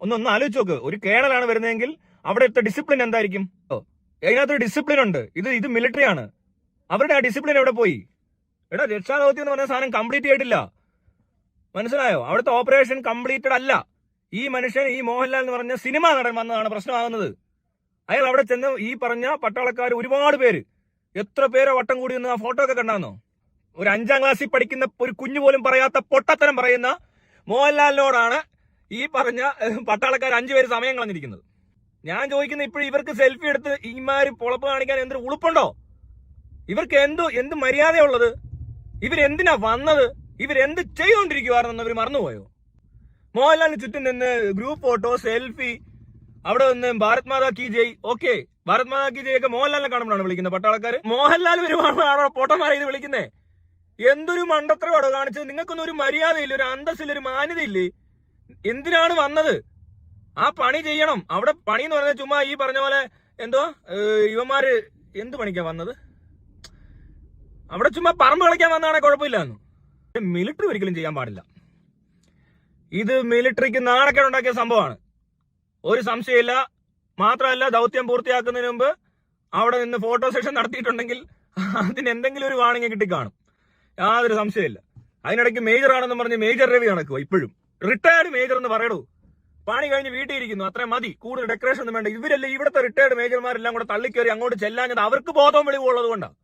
ഒന്ന് ഒന്ന് ആലോചിച്ച് നോക്ക്. ഒരു കേണലാണ് വരുന്നതെങ്കിൽ അവിടുത്തെ ഡിസിപ്ലിൻ എന്തായിരിക്കും? അതിനകത്തൊരു ഡിസിപ്ലിൻ ഉണ്ട്. ഇത് ഇത് മിലിറ്ററി ആണ്. അവരുടെ ആ ഡിസിപ്ലിൻ എവിടെ പോയി? എടാ രക്ഷാദൗത്യം എന്ന് പറഞ്ഞ സാധനം കംപ്ലീറ്റ് ചെയ്തിട്ടില്ല. മനസ്സിലായോ? അവിടുത്തെ ഓപ്പറേഷൻ കംപ്ലീറ്റഡ് അല്ല. ഈ മനുഷ്യൻ ഈ മോഹൻലാൽ എന്ന് പറഞ്ഞ സിനിമ നടൻ വന്നതാണ് പ്രശ്നമാകുന്നത്. അയാൾ അവിടെ ചെന്ന് ഈ പറഞ്ഞ പട്ടാളക്കാർ ഒരുപാട് പേര്. എത്ര പേരെ വട്ടം കൂടി നിന്ന് ആ ഫോട്ടോ ഒക്കെ കണ്ടാന്നോ? ഒരു അഞ്ചാം ക്ലാസ്സിൽ പഠിക്കുന്ന ഒരു കുഞ്ഞു പോലും പറയാത്ത പൊട്ടത്തരം പറയുന്ന മോഹൻലാലിനോടാണ് ഈ പറഞ്ഞ പട്ടാളക്കാർ അഞ്ചു പേര് സമയം കളഞ്ഞിരിക്കുന്നത്. ഞാൻ ചോദിക്കുന്ന ഇപ്പോഴും ഇവർക്ക് സെൽഫി എടുത്ത് ഇമാര് പൊളപ്പ് കാണിക്കാൻ എന്തൊരു ഉളുപ്പുണ്ടോ? ഇവർക്ക് എന്തു എന്ത് മര്യാദയുള്ളത്? ഇവരെന്തിനാ വന്നത്? ഇവരെന്ത് ചെയ്തുകൊണ്ടിരിക്കുവായിരുന്നു ഇവർ മറന്നുപോയോ? മോഹൻലാലിന് ചുറ്റും നിന്ന് ഗ്രൂപ്പ് ഫോട്ടോ സെൽഫി അവിടെ വന്ന് ഭാരത് മാതാ കി ജയ്. ഓക്കെ ഭാരത് മാതാ കി ജയ് ഒക്കെ മോഹൻലാലിനെ കാണുമ്പോഴാണ് വിളിക്കുന്നത്. പട്ടാളക്കാര്. മോഹൻലാൽ വരുമാണോ പൊട്ടന്മാരെ ഇത് വിളിക്കുന്നത് എന്തൊരു മണ്ടത്രമാണോ കാണിച്ചത്? നിങ്ങൾക്കൊന്നും ഒരു മര്യാദയില്ല ഒരു അന്തസ്സില്ല ഒരു മാന്യതയില്ലേ? എന്തിനാണ് വന്നത്? ആ പണി ചെയ്യണം. അവിടെ പണി എന്ന് പറഞ്ഞാൽ ചുമ്മാ ഈ പറഞ്ഞ പോലെ എന്തോ യുവമാര് എന്ത് പണിക്കാ വന്നത്? അവിടെ ചുമ്മാ പറമ്പ് കളിക്കാൻ വന്നാണെ കുഴപ്പമില്ലാന്ന്. മിലിറ്ററി ഒരിക്കലും ചെയ്യാൻ പാടില്ല. ഇത് മിലിറ്ററിക്ക് നാണക്കേട് ഉണ്ടാക്കിയ സംഭവമാണ്. ഒരു സംശയമില്ല. മാത്രമല്ല ദൗത്യം പൂർത്തിയാക്കുന്നതിന് മുമ്പ് അവിടെ നിന്ന് ഫോട്ടോ സെഷൻ നടത്തിയിട്ടുണ്ടെങ്കിൽ അതിന് എന്തെങ്കിലും ഒരു വാണിംഗ് കിട്ടിക്കാണും. യാതൊരു സംശയമില്ല. അതിനിടയ്ക്ക് മേജർ ആണെന്ന് പറഞ്ഞ് മേജർ രവി നടക്കുക ഇപ്പോഴും. റിട്ടയർഡ് മേജർ എന്ന് പറയടൂ. പണി കഴിഞ്ഞ് വീട്ടിൽ ഇരിക്കുന്നു അത്ര മതി. കൂടുതൽ ഡെക്കറേഷൻ ഒന്നും വേണ്ട. ഇവരല്ലേ ഇവിടുത്തെ റിട്ടയർഡ് മേജർമാരെല്ലാം കൂടെ തള്ളിക്കയറി അങ്ങോട്ട് ചെല്ലാഞ്ഞത് അവർക്ക് ബോധം വെളിവുള്ളത് കൊണ്ടാണ്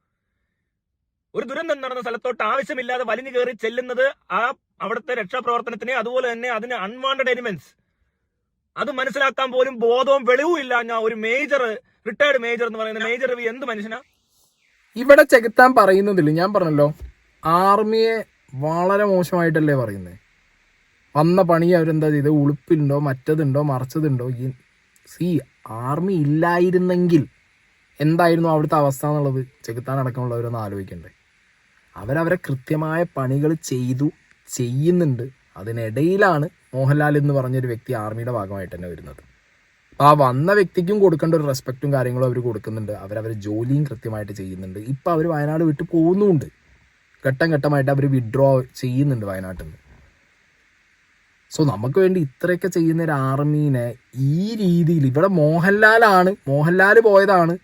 ഒരു ദുരന്തം നടന്ന സ്ഥലത്തോട്ട് ആവശ്യമില്ലാതെ വലിഞ്ഞു കയറി ചെല്ലുന്നത് ആ അവിടുത്തെ രക്ഷാപ്രവർത്തനത്തിനെ അതുപോലെ തന്നെ അതിന് അൺവാണ്ടഡ് എലിമെന്റ്സ് അത് മനസ്സിലാക്കാൻ പോലും ബോധവും വെളിവും ഇല്ല. ഞാൻ ഒരു മേജർ റിട്ടയർഡ് മേജർ എന്ന് പറയുന്ന മേജർ രവി എന്ത് മനുഷ്യനാ? ഇവിടെ ചെകുത്താൻ പറയുന്നതിൽ ഞാൻ പറഞ്ഞല്ലോ ആർമിയെ വളരെ മോശമായിട്ടല്ലേ പറയുന്നത് വന്ന പണി അവരെന്താ ചെയ്ത്? ഉളുപ്പിലുണ്ടോ മറ്റതുണ്ടോ മറച്ചതുണ്ടോ? സി ആർമി ഇല്ലായിരുന്നെങ്കിൽ എന്തായിരുന്നു അവിടുത്തെ അവസ്ഥ എന്നുള്ളത് ചെകുത്താൻ അടക്കമുള്ളവരൊന്ന് ആലോചിക്കണ്ടേ. അവരവരെ കൃത്യമായ പണികൾ ചെയ്തു ചെയ്യുന്നുണ്ട്. അതിനിടയിലാണ് മോഹൻലാൽ എന്ന് പറഞ്ഞൊരു വ്യക്തി ആർമിയുടെ ഭാഗമായിട്ട് തന്നെ വരുന്നത്. ആ വന്ന വ്യക്തിക്കും കൊടുക്കേണ്ട ഒരു റെസ്പെക്റ്റും കാര്യങ്ങളും അവർ കൊടുക്കുന്നുണ്ട്. അവരവരെ ജോലിയും കൃത്യമായിട്ട് ചെയ്യുന്നുണ്ട്. ഇപ്പം അവർ വയനാട് വിട്ട് പോകുന്നുമുണ്ട് ഘട്ടം ഘട്ടമായിട്ട് അവർ വിഡ്രോ ചെയ്യുന്നുണ്ട് വയനാട്ടിൽ നിന്ന്. സോ നമുക്ക് വേണ്ടി ഇത്രയൊക്കെ ചെയ്യുന്ന ഒരു ആർമീനെ ഈ രീതിയിൽ ഇവിടെ മോഹൻലാലാണ് മോഹൻലാൽ പോയതാണ്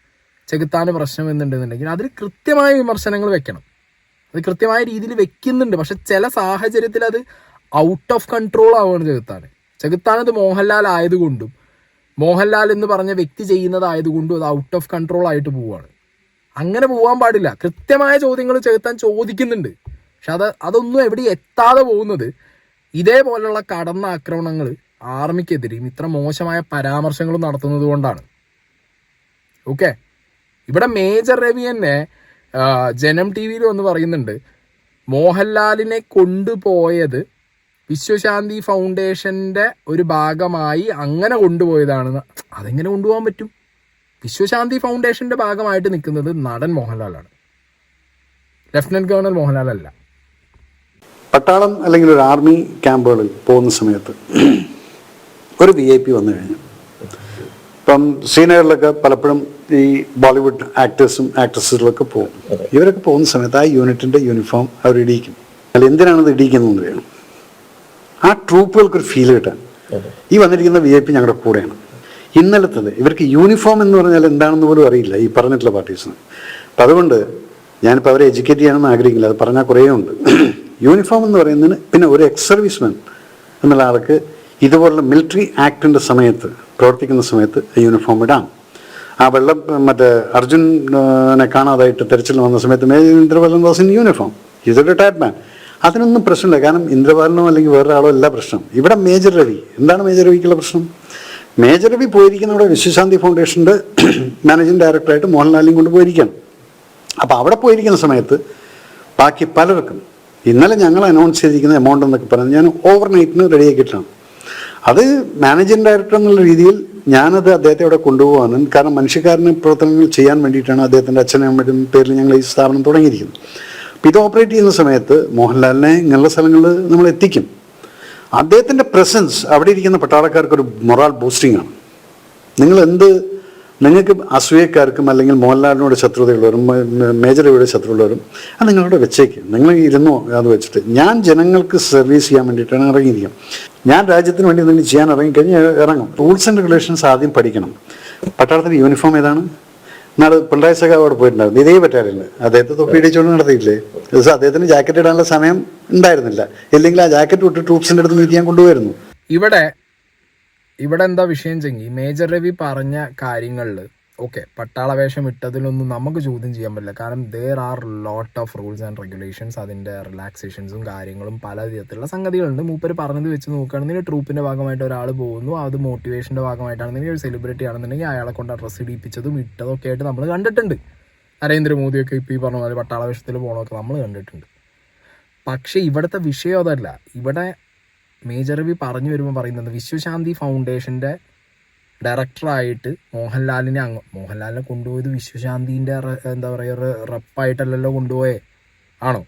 ചെകുത്താന് പ്രശ്നം എന്നുണ്ടെന്നുണ്ടെങ്കിൽ അതിൽ കൃത്യമായ വിമർശനങ്ങൾ വെക്കണം. അത് കൃത്യമായ രീതിയിൽ വെക്കുന്നുണ്ട്. പക്ഷെ ചില സാഹചര്യത്തിൽ അത് ഔട്ട് ഓഫ് കൺട്രോൾ ആവുകയാണ് ചെകുത്താൻ. ചെകുത്താനത് മോഹൻലാൽ ആയതുകൊണ്ടും മോഹൻലാൽ എന്ന് പറഞ്ഞ വ്യക്തി ചെയ്യുന്നതായതുകൊണ്ടും അത് ഔട്ട് ഓഫ് കൺട്രോൾ ആയിട്ട് പോവുകയാണ് അങ്ങനെ പോകാൻ പാടില്ല. കൃത്യമായ ചോദ്യങ്ങൾ ചെകുത്താൻ ചോദിക്കുന്നുണ്ട്. പക്ഷെ അത് അതൊന്നും എവിടെ എത്താതെ പോകുന്നത് ഇതേപോലെയുള്ള കടന്ന ആക്രമണങ്ങൾ ആർമിക്കെതിരെയും ഇത്ര മോശമായ പരാമർശങ്ങൾ നടത്തുന്നത് കൊണ്ടാണ്. ഓക്കെ? ഇവിടെ മേജർ രവി തന്നെ ജനം ടി വിയിൽ വന്ന് പറയുന്നുണ്ട് മോഹൻലാലിനെ കൊണ്ടുപോയത് വിശ്വശാന്തി ഫൗണ്ടേഷന്റെ ഒരു ഭാഗമായി അങ്ങനെ കൊണ്ടുപോയതാണെന്ന് അതെങ്ങനെ കൊണ്ടുപോകാൻ പറ്റും? വിശ്വശാന്തി ഫൗണ്ടേഷന്റെ ഭാഗമായിട്ട് നിൽക്കുന്നത് നടൻ മോഹൻലാലാണ്. ലഫ്റ്റനന്റ് ഗവർണർ മോഹൻലാൽ അല്ല പട്ടാളം അല്ലെങ്കിൽ ഒരു ആർമി ക്യാമ്പുകളിൽ പോകുന്ന സമയത്ത് ഒരു വി ഐ പി വന്നു കഴിഞ്ഞു. ഇപ്പം സീനിയറിലൊക്കെ പലപ്പോഴും ഈ ബോളിവുഡ് ആക്ടേഴ്സും ആക്ട്രസുകളൊക്കെ പോകും. ഇവരൊക്കെ പോകുന്ന സമയത്ത് ആ യൂണിറ്റിന്റെ യൂണിഫോം അവർ ഇടിയിക്കും അല്ല എന്തിനാണ് ഇത് ഇടിയിക്കുന്നതെന്ന് അറിയണം ആ ട്രൂപ്പുകൾക്കൊരു ഫീൽ കിട്ടാൻ ഈ വന്നിരിക്കുന്ന വി ഐ പി ഞങ്ങളുടെ കൂടെയാണ്. ഇന്നലത്തത് ഇവർക്ക് യൂണിഫോം എന്ന് പറഞ്ഞാൽ എന്താണെന്ന് പോലും അറിയില്ല ഈ പറഞ്ഞിട്ടുള്ള പാർട്ടീസിന് അപ്പം അതുകൊണ്ട് ഞാനിപ്പോൾ അവരെ എഡ്യൂക്കേറ്റ് ചെയ്യണമെന്ന് ആഗ്രഹിക്കില്ല അത് പറഞ്ഞാൽ കുറേ ഉണ്ട്. യൂണിഫോം എന്ന് പറയുന്നതിന് പിന്നെ ഒരു എക്സ് സർവീസ്മാൻ എന്നുള്ള ആൾക്ക് ഇതുപോലുള്ള മിലിറ്ററി ആക്ടിന്റെ സമയത്ത് പ്രവർത്തിക്കുന്ന സമയത്ത് യൂണിഫോം ഇടാം. ആ വെള്ളം മറ്റേ അർജുനെ കാണാതായിട്ട് തെരച്ചിൽ വന്ന സമയത്ത് major Indrapalan was in uniform is retired man അതിനൊന്നും പ്രശ്നമില്ല. കാരണം ഇന്ദ്രപാലനോ അല്ലെങ്കിൽ വേറൊരാളോ അല്ല പ്രശ്നം. ഇവിടെ മേജർ രവി. എന്താണ് മേജർ രവിക്കുള്ള പ്രശ്നം? മേജർ രവി പോയിരിക്കുന്ന ഇവിടെ വിശ്വശാന്തി ഫൗണ്ടേഷന്റെ മാനേജിംഗ് ഡയറക്ടറായിട്ട് മോഹൻലാലിനെയും കൊണ്ട് പോയിരിക്കുകയാണ്. അപ്പോൾ അവിടെ പോയിരിക്കുന്ന സമയത്ത് ബാക്കി പലർക്കും ഇന്നലെ ഞങ്ങൾ അനൗൺസ് ചെയ്തിരിക്കുന്ന എമൗണ്ട് എന്നൊക്കെ പറഞ്ഞ് ഞാൻ ഓവർ നൈറ്റിന് റെഡിയാക്കിയിട്ടാണ് അത് മാനേജിംഗ് ഡയറക്ടർ എന്നുള്ള രീതിയിൽ ഞാനത് അദ്ദേഹത്തെ അവിടെ കൊണ്ടുപോകാനും കാരണം മനുഷ്യക്കാരന് പ്രവർത്തനങ്ങൾ ചെയ്യാൻ വേണ്ടിയിട്ടാണ് അദ്ദേഹത്തിന്റെ അച്ഛനും അമ്മയുടെയും പേരിൽ ഞങ്ങൾ ഈ സ്ഥാപനം തുടങ്ങിയിരിക്കുന്നത്. ഇത് ഓപ്പറേറ്റ് ചെയ്യുന്ന സമയത്ത് മോഹൻലാലിനെ ഇങ്ങനെയുള്ള സ്ഥലങ്ങളിൽ നമ്മൾ എത്തിക്കും. അദ്ദേഹത്തിന്റെ പ്രസൻസ് അവിടെ ഇരിക്കുന്ന പട്ടാളക്കാർക്ക് ഒരു മൊറാൽ ബൂസ്റ്റിംഗ് ആണ്. നിങ്ങൾ എന്ത് നിങ്ങൾക്ക് അസൂയക്കാർക്കും അല്ലെങ്കിൽ മോഹൻലാലിനോട് ശത്രുതയുള്ളവരും മേജറിയുടെ ശത്രുള്ളവരും അത് നിങ്ങളോട് വെച്ചേക്ക്. നിങ്ങൾ ഇരുന്നോ അത് വെച്ചിട്ട്. ഞാൻ ജനങ്ങൾക്ക് സർവീസ് ചെയ്യാൻ വേണ്ടിയിട്ടാണ് ഇറങ്ങിയിരിക്കുന്നത്. ഞാൻ രാജ്യത്തിന് വേണ്ടി എന്തെങ്കിലും ചെയ്യാൻ ഇറങ്ങിക്കഴിഞ്ഞാൽ ഇറങ്ങും. റൂൾസ് ആൻഡ് റെഗുലേഷൻസ് ആദ്യം പഠിക്കണം. പട്ടാളത്തിന്റെ യൂണിഫോം ഏതാണ്? നാളെ പിണറായി സഖാവ് അവിടെ പോയിട്ടുണ്ടായിരുന്നു. ഇതേ പറ്റാറില്ല. അദ്ദേഹത്തെ തൊപ്പി ഇടിച്ചുകൊണ്ട് നടത്തിയില്ലേ? ദിവസം അദ്ദേഹത്തിന് ജാക്കറ്റ് ഇടാനുള്ള സമയം ഉണ്ടായിരുന്നില്ല. ഇല്ലെങ്കിൽ ആ ജാക്കറ്റ് വിട്ട് ട്രൂപ്സിന്റെ അടുത്ത് നീതി ഞാൻ കൊണ്ടുപോയിരുന്നു. ഇവിടെ ഇവിടെ എന്താ വിഷയം ചെങ്കി മേജർ രവി പറഞ്ഞ കാര്യങ്ങളിൽ ഓക്കെ പട്ടാള വേഷം ഇട്ടതിലൊന്നും നമുക്ക് ചോദ്യം ചെയ്യാൻ പറ്റില്ല. കാരണം there are lot of rules and regulations അതിന്റെ റിലാക്സേഷൻസും കാര്യങ്ങളും പല വിധത്തിലുള്ള സംഗതികളുണ്ട്. മൂപ്പര് പറഞ്ഞത് വെച്ച് നോക്കുകയാണെന്നുണ്ടെങ്കിൽ ട്രൂപ്പിന്റെ ഭാഗമായിട്ട് ഒരാൾ പോകുന്നു. അത് മോട്ടിവേഷന്റെ ഭാഗമായിട്ടാണെന്നുണ്ടെങ്കിൽ ഒരു സെലിബ്രിറ്റി ആണെന്നുണ്ടെങ്കിൽ അയാളെ കൊണ്ട് ഡ്രസ്സ് ഇടിപ്പിച്ചതും ഇട്ടതും ഒക്കെ ആയിട്ട് നമ്മൾ കണ്ടിട്ടുണ്ട്. നരേന്ദ്രമോദിയൊക്കെ ഇപ്പോൾ ഈ പറഞ്ഞ പട്ടാള വേഷത്തിൽ പോകണമൊക്കെ നമ്മൾ കണ്ടിട്ടുണ്ട്. പക്ഷേ ഇവിടുത്തെ വിഷയം അതല്ല. ഇവിടെ മേജർ ബി പറഞ്ഞു വരുമ്പോൾ പറയുന്നത് വിശ്വശാന്തി ഫൗണ്ടേഷന്റെ ഡയറക്ടറായിട്ട് മോഹൻലാലിനെ അങ്ങ് മോഹൻലാലിനെ കൊണ്ടുപോയത് വിശ്വശാന്തിന്റെ എന്താ പറയുക റപ്പായിട്ടല്ലല്ലോ കൊണ്ടുപോയേ. ആണോ?